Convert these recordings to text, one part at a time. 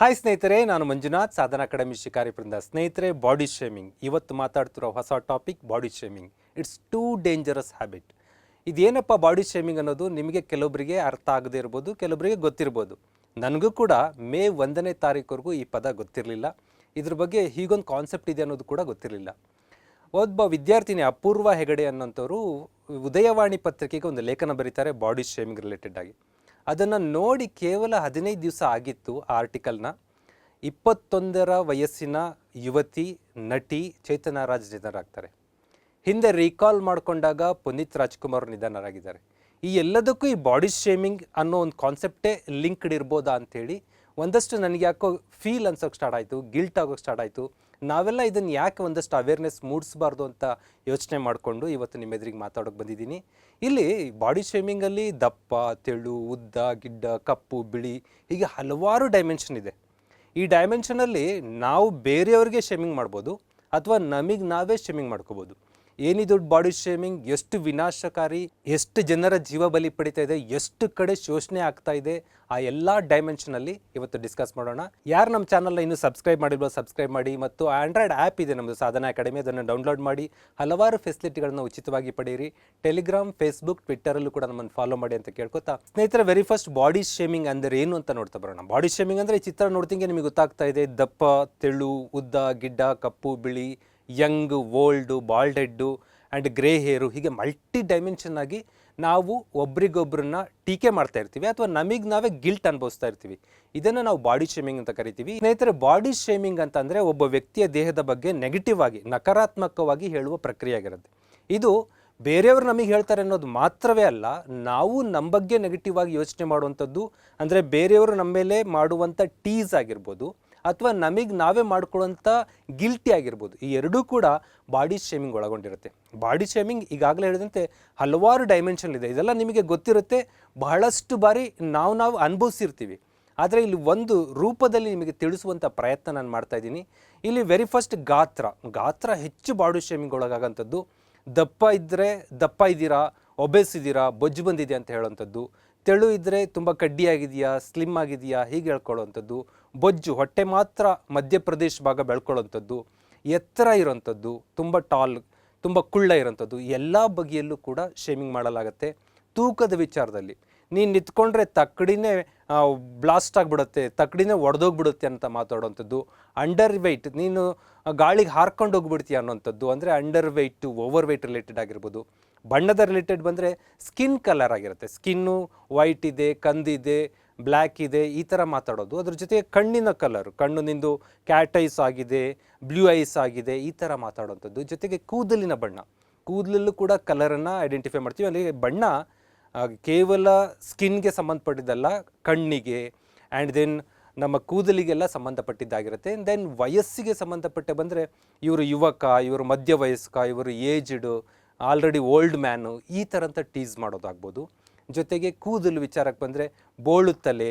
Hi ಸ್ನೇಹಿತರೆ, ನಾನು ಮಂಜುನಾಥ್, ಸಾಧನ ಅಕಾಡೆಮಿ ಶಿಕಾರಿಪುರದಿಂದ ಸ್ನೇಹಿತರೆ ಬಾಡಿ ಶೇಮಿಂಗ್ ಇವತ್ತು ಮಾತಾಡ್ತಿರೋ ಹೊಸ topic body shaming it's too dangerous habit ಇದೇನಪ್ಪ ಬಾಡಿ ಶೇಮಿಂಗ್ ಅನ್ನೋದು? ನಿಮಗೆ ಕೆಲವೊಬ್ಬರಿಗೆ ಅರ್ಥ ಆಗದೇ ಇರ್ಬೋದು ಕೆಲವೊಬ್ಬರಿಗೆ ಗೊತ್ತಿರ್ಬೋದು. ನನಗೂ ಕೂಡ ಮೇ ಒಂದನೇ ತಾರೀಕುವರೆಗೂ ಈ ಪದ ಗೊತ್ತಿರಲಿಲ್ಲ. ಇದ್ರ ಬಗ್ಗೆ ಹೀಗೊಂದು ಕಾನ್ಸೆಪ್ಟ್ ಇದೆ ಅನ್ನೋದು ಕೂಡ ಗೊತ್ತಿರಲಿಲ್ಲ. ಒಬ್ಬ ವಿದ್ಯಾರ್ಥಿನಿ ಅಪೂರ್ವ ಹೆಗಡೆ ಅನ್ನೋಂಥವ್ರು ಉದಯವಾಣಿ ಪತ್ರಿಕೆಗೆ ಒಂದು ಲೇಖನ ಬರೀತಾರೆ ಬಾಡಿ ಶೇಮಿಂಗ್ ರಿಲೇಟೆಡ್ ಆಗಿ. ಅದನ್ನು ನೋಡಿ ಕೇವಲ ಹದಿನೈದು ದಿವಸ ಆಗಿತ್ತು ಆರ್ಟಿಕಲ್ನ. ಇಪ್ಪತ್ತೊಂದರ ವಯಸ್ಸಿನ ಯುವತಿ, ನಟಿ ಚೇತನ ರಾಜ್ ನಿಧನರಾಗ್ತಾರೆ. ಹಿಂದೆ ರೀಕಾಲ್ ಮಾಡಿಕೊಂಡಾಗ ಪುನೀತ್ ರಾಜ್ಕುಮಾರ್ ನಿಧನರಾಗಿದ್ದಾರೆ. ಈ ಎಲ್ಲದಕ್ಕೂ ಈ ಬಾಡಿ ಶೇಮಿಂಗ್ ಅನ್ನೋ ಒಂದು ಕಾನ್ಸೆಪ್ಟೇ ಲಿಂಕ್ಡ್ ಇರ್ಬೋದಾ ಅಂಥೇಳಿ ಒಂದಷ್ಟು ನನಗೆ ಯಾಕೋ ಫೀಲ್ ಅನ್ಸೋಕೆ ಸ್ಟಾರ್ಟ್ ಆಯಿತು, ಗಿಲ್ಟ್ ಆಗೋಕ್ಕೆ ಸ್ಟಾರ್ಟ್ ಆಯಿತು. ನಾವೆಲ್ಲ ಇದನ್ನು ಯಾಕೆ ಒಂದಷ್ಟು ಅವೇರ್ನೆಸ್ ಮೂಡಿಸಬಾರ್ದು ಅಂತ ಯೋಚನೆ ಮಾಡಿಕೊಂಡು ಇವತ್ತು ನಿಮ್ಮ ಎದುರಿಗೆ ಮಾತಾಡೋಕೆ ಬಂದಿದ್ದೀನಿ. ಇಲ್ಲಿ ಬಾಡಿ ಶೇಮಿಂಗಲ್ಲಿ ದಪ್ಪ, ತೆಳು, ಉದ್ದ, ಗಿಡ್ಡ, ಕಪ್ಪು, ಬಿಳಿ ಹೀಗೆ ಹಲವಾರು ಡೈಮೆನ್ಷನ್ ಇದೆ. ಈ ಡೈಮೆನ್ಷನಲ್ಲಿ ನಾವು ಬೇರೆಯವ್ರಿಗೆ ಶೇಮಿಂಗ್ ಮಾಡ್ಬೋದು ಅಥವಾ ನಮಗೆ ನಾವೇ ಶೇಮಿಂಗ್ ಮಾಡ್ಕೋಬೋದು. ಏನಿದು ಬಾಡಿ ಶೇಮಿಂಗ್ ಎಷ್ಟು ವಿನಾಶಕಾರಿ, ಎಷ್ಟು ಜನರ ಜೀವ ಬಲಿ ಪಡಿತಾ ಇದೆ, ಎಷ್ಟು ಕಡೆ ಶೋಷಣೆ ಆಗ್ತಾ ಇದೆ, ಆ ಎಲ್ಲ ಡೈಮೆನ್ಷನಲ್ಲಿ ಇವತ್ತು ಡಿಸ್ಕಸ್ ಮಾಡೋಣ. ಯಾರು ನಮ್ಮ ಚಾನಲ್ನ ಇನ್ನೂ ಸಬ್ಸ್ಕ್ರೈಬ್ ಮಾಡಿಲ್ವೋ ಸಬ್ಸ್ಕ್ರೈಬ್ ಮಾಡಿ ಮತ್ತು ಆಂಡ್ರಾಯ್ಡ್ ಆ್ಯಪ್ ಇದೆ ನಮ್ಮದು ಸಾಧನ ಅಕಾಡೆಮಿ, ಅದನ್ನು ಡೌನ್ಲೋಡ್ ಮಾಡಿ. ಹಲವಾರು ಫೆಸಿಲಿಟಿಗಳನ್ನು ಉಚಿತವಾಗಿ ಪಡೆಯಿರಿ. ಟೆಲಿಗ್ರಾಮ್ ಫೇಸ್ಬುಕ್ ಟ್ವಿಟ್ಟರಲ್ಲೂ ಕೂಡ ನಮ್ಮನ್ನು ಫಾಲೋ ಮಾಡಿ ಅಂತ ಕೇಳ್ಕೊತಾ. ಸ್ನೇಹಿತರ ವೆರಿ ಫಸ್ಟ್ ಬಾಡಿ ಶೇಮಿಂಗ್ ಅಂದರೆ ಏನು ಅಂತ ನೋಡ್ತಾ ಬರೋಣ. ಬಾಡಿ ಶೇಮಿಂಗ್ ಅಂದರೆ ಈ ಚಿತ್ರ ನೋಡ್ತಿಂಗೆ ನಿಮಗೆ ಗೊತ್ತಾಗ್ತಾ ಇದೆ. ದಪ್ಪ, ತೆಳು, ಉದ್ದ, ಗಿಡ್ಡ, ಕಪ್ಪು, ಬಿಳಿ young old balded and grey hair ಹೀಗೆ ಮಲ್ಟಿ ಡೈಮೆನ್ಷನ್ ಆಗಿ ನಾವು ಒಬ್ರಿಗೊಬ್ರನ್ನ ಟೀಕೆ ಮಾಡ್ತಾ ಇರ್ತೀವಿ ಅಥವಾ ನಮಗೆ ನಾವೇ ಗಿಲ್ಟ್ ಅನುಭವಿಸ್ತಾ ಇರ್ತೀವಿ. ಇದನ್ನು ನಾವು ಬಾಡಿ ಶೇಮಿಂಗ್ ಅಂತ ಕರಿತೀವಿ. ಸ್ನೇಹಿತರೆ ಬಾಡಿ ಶೇಮಿಂಗ್ ಅಂತಂದರೆ ಒಬ್ಬ ವ್ಯಕ್ತಿಯ ದೇಹದ ಬಗ್ಗೆ ನೆಗೆಟಿವ್ ಆಗಿ, ನಕಾರಾತ್ಮಕವಾಗಿ ಹೇಳುವ ಪ್ರಕ್ರಿಯೆ ಆಗಿರುತ್ತೆ. ಇದು ಬೇರೆಯವರು ನಮಗೆ ಹೇಳ್ತಾರೆ ಅನ್ನೋದು ಮಾತ್ರವೇ ಅಲ್ಲ, ನಾವು ನಮ್ಮ ಬಗ್ಗೆ ನೆಗೆಟಿವ್ ಆಗಿ ಯೋಚನೆ ಮಾಡುವಂಥದ್ದು ಅಂದರೆ ಬೇರೆಯವರು ನಮ್ಮ ಮೇಲೆ ಮಾಡುವಂಥ ಟೀಸ್ ಆಗಿರ್ಬೋದು. ಅಥವಾ ನಮಗೆ ನಾವೇ ಮಾಡ್ಕೊಳ್ಳೋಂಥ ಗಿಲ್ಟಿ ಆಗಿರ್ಬೋದು. ಈ ಎರಡೂ ಕೂಡ ಬಾಡಿ ಶೇಮಿಂಗ್ ಒಳಗೊಂಡಿರುತ್ತೆ. ಬಾಡಿ ಶೇಮಿಂಗ್ ಈಗಾಗಲೇ ಹೇಳಿದಂತೆ ಹಲವಾರು ಡೈಮೆನ್ಷನ್ ಇದೆ. ಇದೆಲ್ಲ ನಿಮಗೆ ಗೊತ್ತಿರುತ್ತೆ. ಬಹಳಷ್ಟು ಬಾರಿ ನಾವು ನಾವು ಅನುಭವಿಸಿರ್ತೀವಿ. ಆದರೆ ಇಲ್ಲಿ ಒಂದು ರೂಪದಲ್ಲಿ ನಿಮಗೆ ತಿಳಿಸುವಂಥ ಪ್ರಯತ್ನ ನಾನು ಮಾಡ್ತಾ ಇದ್ದೀನಿ. ಇಲ್ಲಿ ವೆರಿ ಫಸ್ಟ್ ಗಾತ್ರ. ಗಾತ್ರ ಹೆಚ್ಚು ಬಾಡಿ ಶೇಮಿಂಗ್ ಒಳಗಾಗಂಥದ್ದು. ದಪ್ಪ ಇದ್ದರೆ ದಪ್ಪ ಇದ್ದೀರಾ? ಒಬೆಸ್ ಇದ್ದೀರಾ? ಬೊಜ್ಜು ಬಂದಿದೆ ಅಂತ ಹೇಳೋವಂಥದ್ದು. ತೆಳು ಇದ್ದರೆ ತುಂಬ ಕಡ್ಡಿಯಾಗಿದೆಯಾ ಸ್ಲಿಮ್ ಆಗಿದೆಯಾ? ಹೀಗೆ ಹೇಳ್ಕೊಳ್ಳೋವಂಥದ್ದು. ಬೊಜ್ಜು, ಹೊಟ್ಟೆ ಮಾತ್ರ ಮಧ್ಯಪ್ರದೇಶ ಭಾಗ ಬೆಳ್ಕೊಳ್ಳೋಂಥದ್ದು ಎತ್ತರ ಇರೋಂಥದ್ದು ತುಂಬ ಟಾಲ್ ತುಂಬ ಕುಳ್ಳ ಇರೋಂಥದ್ದು ಎಲ್ಲ ಬಗೆಯಲ್ಲೂ ಕೂಡ ಶೇಮಿಂಗ್ ಮಾಡಲಾಗತ್ತೆ ತೂಕದ ವಿಚಾರದಲ್ಲಿ. ನೀನು ನಿಂತ್ಕೊಂಡ್ರೆ ತಕ್ಕಡಿನೇ ಬ್ಲಾಸ್ಟ್ ಆಗಿಬಿಡುತ್ತೆ, ತಕ್ಕಡಿನೇ ಒಡೆದೋಗ್ಬಿಡುತ್ತೆ ಅಂತ ಮಾತಾಡೋವಂಥದ್ದು ಅಂಡರ್ ವೆಯ್ಟ್ ನೀನು ಗಾಳಿಗೆ ಹಾರ್ಕೊಂಡು ಹೋಗ್ಬಿಡ್ತೀಯ ಅನ್ನೋಂಥದ್ದು ಅಂದರೆ under weight over weight related ಆಗಿರ್ಬೋದು. ಬಣ್ಣದ ರಿಲೇಟೆಡ್ ಬಂದರೆ ಸ್ಕಿನ್ ಕಲರ್ ಆಗಿರುತ್ತೆ. ಸ್ಕಿನ್ನು ವೈಟ್ ಇದೆ, ಕಂದಿದೆ ಬ್ಲ್ಯಾಕ್ ಇದೆ, ಈ ಥರ ಮಾತಾಡೋದು. ಅದ್ರ ಜೊತೆಗೆ ಕಣ್ಣಿನ ಕಲರ್, ಕಣ್ಣು ನಿಂದು ಕ್ಯಾಟ್ ಐಸ್ ಆಗಿದೆ, ಬ್ಲೂ ಐಸ್ ಆಗಿದೆ, ಈ ಥರ ಮಾತಾಡೋವಂಥದ್ದು ಜೊತೆಗೆ ಕೂದಲಿನ ಬಣ್ಣ. ಕೂದಲಲ್ಲೂ ಕೂಡ ಕಲರನ್ನು ಐಡೆಂಟಿಫೈ ಮಾಡ್ತೀವಿ. ಅಲ್ಲಿ ಬಣ್ಣ ಕೇವಲ ಸ್ಕಿನ್ಗೆ ಸಂಬಂಧಪಟ್ಟಿದ್ದಲ್ಲ, ಕಣ್ಣಿಗೆ ಆ್ಯಂಡ್ ದೆನ್ ನಮ್ಮ ಕೂದಲಿಗೆಲ್ಲ ಸಂಬಂಧಪಟ್ಟಿದ್ದಾಗಿರುತ್ತೆ. ದೆನ್ ವಯಸ್ಸಿಗೆ ಸಂಬಂಧಪಟ್ಟ ಬಂದರೆ, ಇವರು ಯುವಕ, ಇವರು ಮಧ್ಯ ವಯಸ್ಕ ಇವರು ಏಜ್ಡ್ ಆಲ್ರೆಡಿ ಓಲ್ಡ್ ಮ್ಯಾನು ಈ ಥರ ಅಂತ ಟೀಸ್ ಮಾಡೋದಾಗ್ಬೋದು. ಜೊತೆಗೆ ಕೂದಲು ವಿಚಾರಕ್ಕೆ ಬಂದರೆ ಬೋಳು ತಲೆ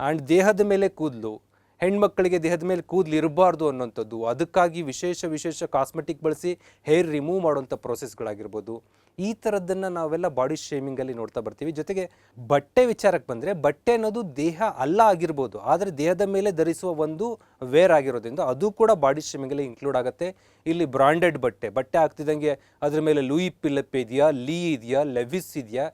ಆ್ಯಂಡ್ ದೇಹದ ಮೇಲೆ ಕೂದಲು ಹೆಣ್ಮಕ್ಕಳಿಗೆ ದೇಹದ ಮೇಲೆ ಕೂದಲು ಇರಬಾರ್ದು ಅನ್ನೋಂಥದ್ದು ಅದಕ್ಕಾಗಿ ವಿಶೇಷ ವಿಶೇಷ ಕಾಸ್ಮೆಟಿಕ್ ಬಳಸಿ ಹೇರ್ ರಿಮೂವ್ ಮಾಡುವಂಥ ಪ್ರೊಸೆಸ್ಗಳಾಗಿರ್ಬೋದು ಈ ಥರದ್ದನ್ನು ನಾವೆಲ್ಲ ಬಾಡಿ ಶೇಮಿಂಗಲ್ಲಿ ನೋಡ್ತಾ ಬರ್ತೀವಿ. ಜೊತೆಗೆ ಬಟ್ಟೆ ವಿಚಾರಕ್ಕೆ ಬಂದರೆ ಬಟ್ಟೆ ಅನ್ನೋದು ದೇಹ ಅಲ್ಲ ಆಗಿರ್ಬೋದು, ಆದರೆ ದೇಹದ ಮೇಲೆ ಧರಿಸುವ ಒಂದು ವೇರ್ ಆಗಿರೋದ್ರಿಂದ ಅದು ಕೂಡ ಬಾಡಿ ಶೇಮಿಂಗಲ್ಲಿ ಇನ್ಕ್ಲೂಡ್ ಆಗುತ್ತೆ. ಇಲ್ಲಿ ಬ್ರಾಂಡೆಡ್ ಬಟ್ಟೆ ಬಟ್ಟೆ ಆಗ್ತಿದ್ದಂಗೆ ಅದ್ರ ಮೇಲೆ ಲೂಯಿ ಪಿಲಪ್ ಇದೆಯಾ, ಲೀ ಇದೆಯಾ ಲೆವಿಸ್ ಇದೆಯಾ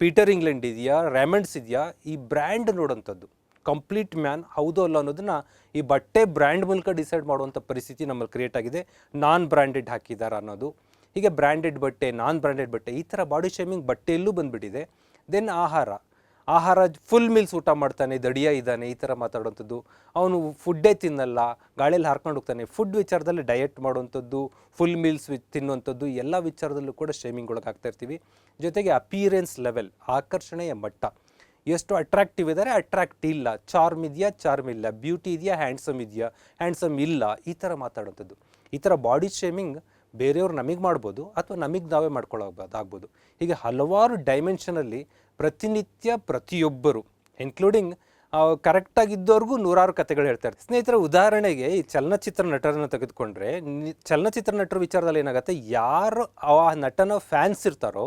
ಪೀಟರ್ ಇಂಗ್ಲೆಂಡ್ ಇದೆಯಾ ರ್ಯಾಮಂಡ್ಸ್ ಇದೆಯಾ, ಈ ಬ್ರ್ಯಾಂಡ್ ನೋಡೋಂಥದ್ದು. ಕಂಪ್ಲೀಟ್ ಮ್ಯಾನ್ ಹೌದು ಅಲ್ಲ ಅನ್ನೋದನ್ನು ಈ ಬಟ್ಟೆ ಬ್ರ್ಯಾಂಡ್ ಮೂಲಕ ಡಿಸೈಡ್ ಮಾಡುವಂಥ ಪರಿಸ್ಥಿತಿ ನಮ್ಮಲ್ಲಿ ಕ್ರಿಯೇಟ್ ಆಗಿದೆ. ನಾನ್ ಬ್ರ್ಯಾಂಡೆಡ್ ಹಾಕಿದ್ದಾರೆ ಅನ್ನೋದು. ಹೀಗೆ ಬ್ರ್ಯಾಂಡೆಡ್ ಬಟ್ಟೆ ನಾನ್ ಬ್ರ್ಯಾಂಡೆಡ್ ಬಟ್ಟೆ, ಈ ಥರ ಬಾಡಿ ಶೇಮಿಂಗ್ ಬಟ್ಟೆಯಲ್ಲೂ ಬಂದುಬಿಟ್ಟಿದೆ. ದೆನ್ ಆಹಾರ. ಆಹಾರ ಫುಲ್ ಮೀಲ್ಸ್ ಊಟ ಮಾಡ್ತಾನೆ, ದಡಿಯ ಇದ್ದಾನೆ, ಈ ಥರ ಮಾತಾಡುವಂಥದ್ದು ಅವನು ಫುಡ್ಡೇ ತಿನ್ನಲ್ಲ, ಗಾಳಿಯಲ್ಲಿ ಹಾರ್ಕೊಂಡು ಹೋಗ್ತಾನೆ. ಫುಡ್ ವಿಚಾರದಲ್ಲಿ ಡಯಟ್ ಮಾಡುವಂಥದ್ದು ಫುಲ್ ಮೀಲ್ಸ್ ತಿನ್ನುವಂಥದ್ದು, ಎಲ್ಲ ವಿಚಾರದಲ್ಲೂ ಕೂಡ ಶೇಮಿಂಗ್ ಒಳಗಾಗ್ತಾ ಇರ್ತೀವಿ. ಜೊತೆಗೆ ಅಪಿಯರೆನ್ಸ್ ಲೆವೆಲ್ ಆಕರ್ಷಣೆಯ ಮಟ್ಟ. ಎಷ್ಟು ಅಟ್ರಾಕ್ಟಿವ್ ಇದ್ದಾರೆ ಅಟ್ರಾಕ್ಟ್ ಇಲ್ಲ. ಚಾರ್ಮ್ ಇದೆಯಾ ಚಾರ್ಮ್ ಇಲ್ಲ. ಬ್ಯೂಟಿ ಇದೆಯಾ ಹ್ಯಾಂಡ್ಸಮ್ ಇದೆಯಾ ಹ್ಯಾಂಡ್ಸಮ್ ಇಲ್ಲ. ಈ ಥರ ಮಾತಾಡುವಂಥದ್ದು ಈ ಥರ ಬಾಡಿ ಶೇಮಿಂಗ್ ಬೇರೆಯವ್ರು ನಮಗೆ ಮಾಡ್ಬೋದು, ಅಥವಾ ನಮಗೆ ನಾವೇ ಮಾಡ್ಕೊಳ್ಳೋಗ್ಬೋದು ಆಗ್ಬೋದು ಹೀಗೆ ಹಲವಾರು ಡೈಮೆನ್ಷನಲ್ಲಿ ಪ್ರತಿನಿತ್ಯ ಪ್ರತಿಯೊಬ್ಬರು ಇನ್ಕ್ಲೂಡಿಂಗ್ ಕರೆಕ್ಟಾಗಿದ್ದವ್ರಿಗೂ ನೂರಾರು ಕಥೆಗಳು ಹೇಳ್ತಾರೆ ಸ್ನೇಹಿತರ, ಉದಾಹರಣೆಗೆ ಈ ಚಲನಚಿತ್ರ ನಟರನ್ನು ತೆಗೆದುಕೊಂಡ್ರೆ ಚಲನಚಿತ್ರ ನಟರ ವಿಚಾರದಲ್ಲಿ ಏನಾಗುತ್ತೆ? ಯಾರು ಆ ನಟನ ಫ್ಯಾನ್ಸ್ ಇರ್ತಾರೋ,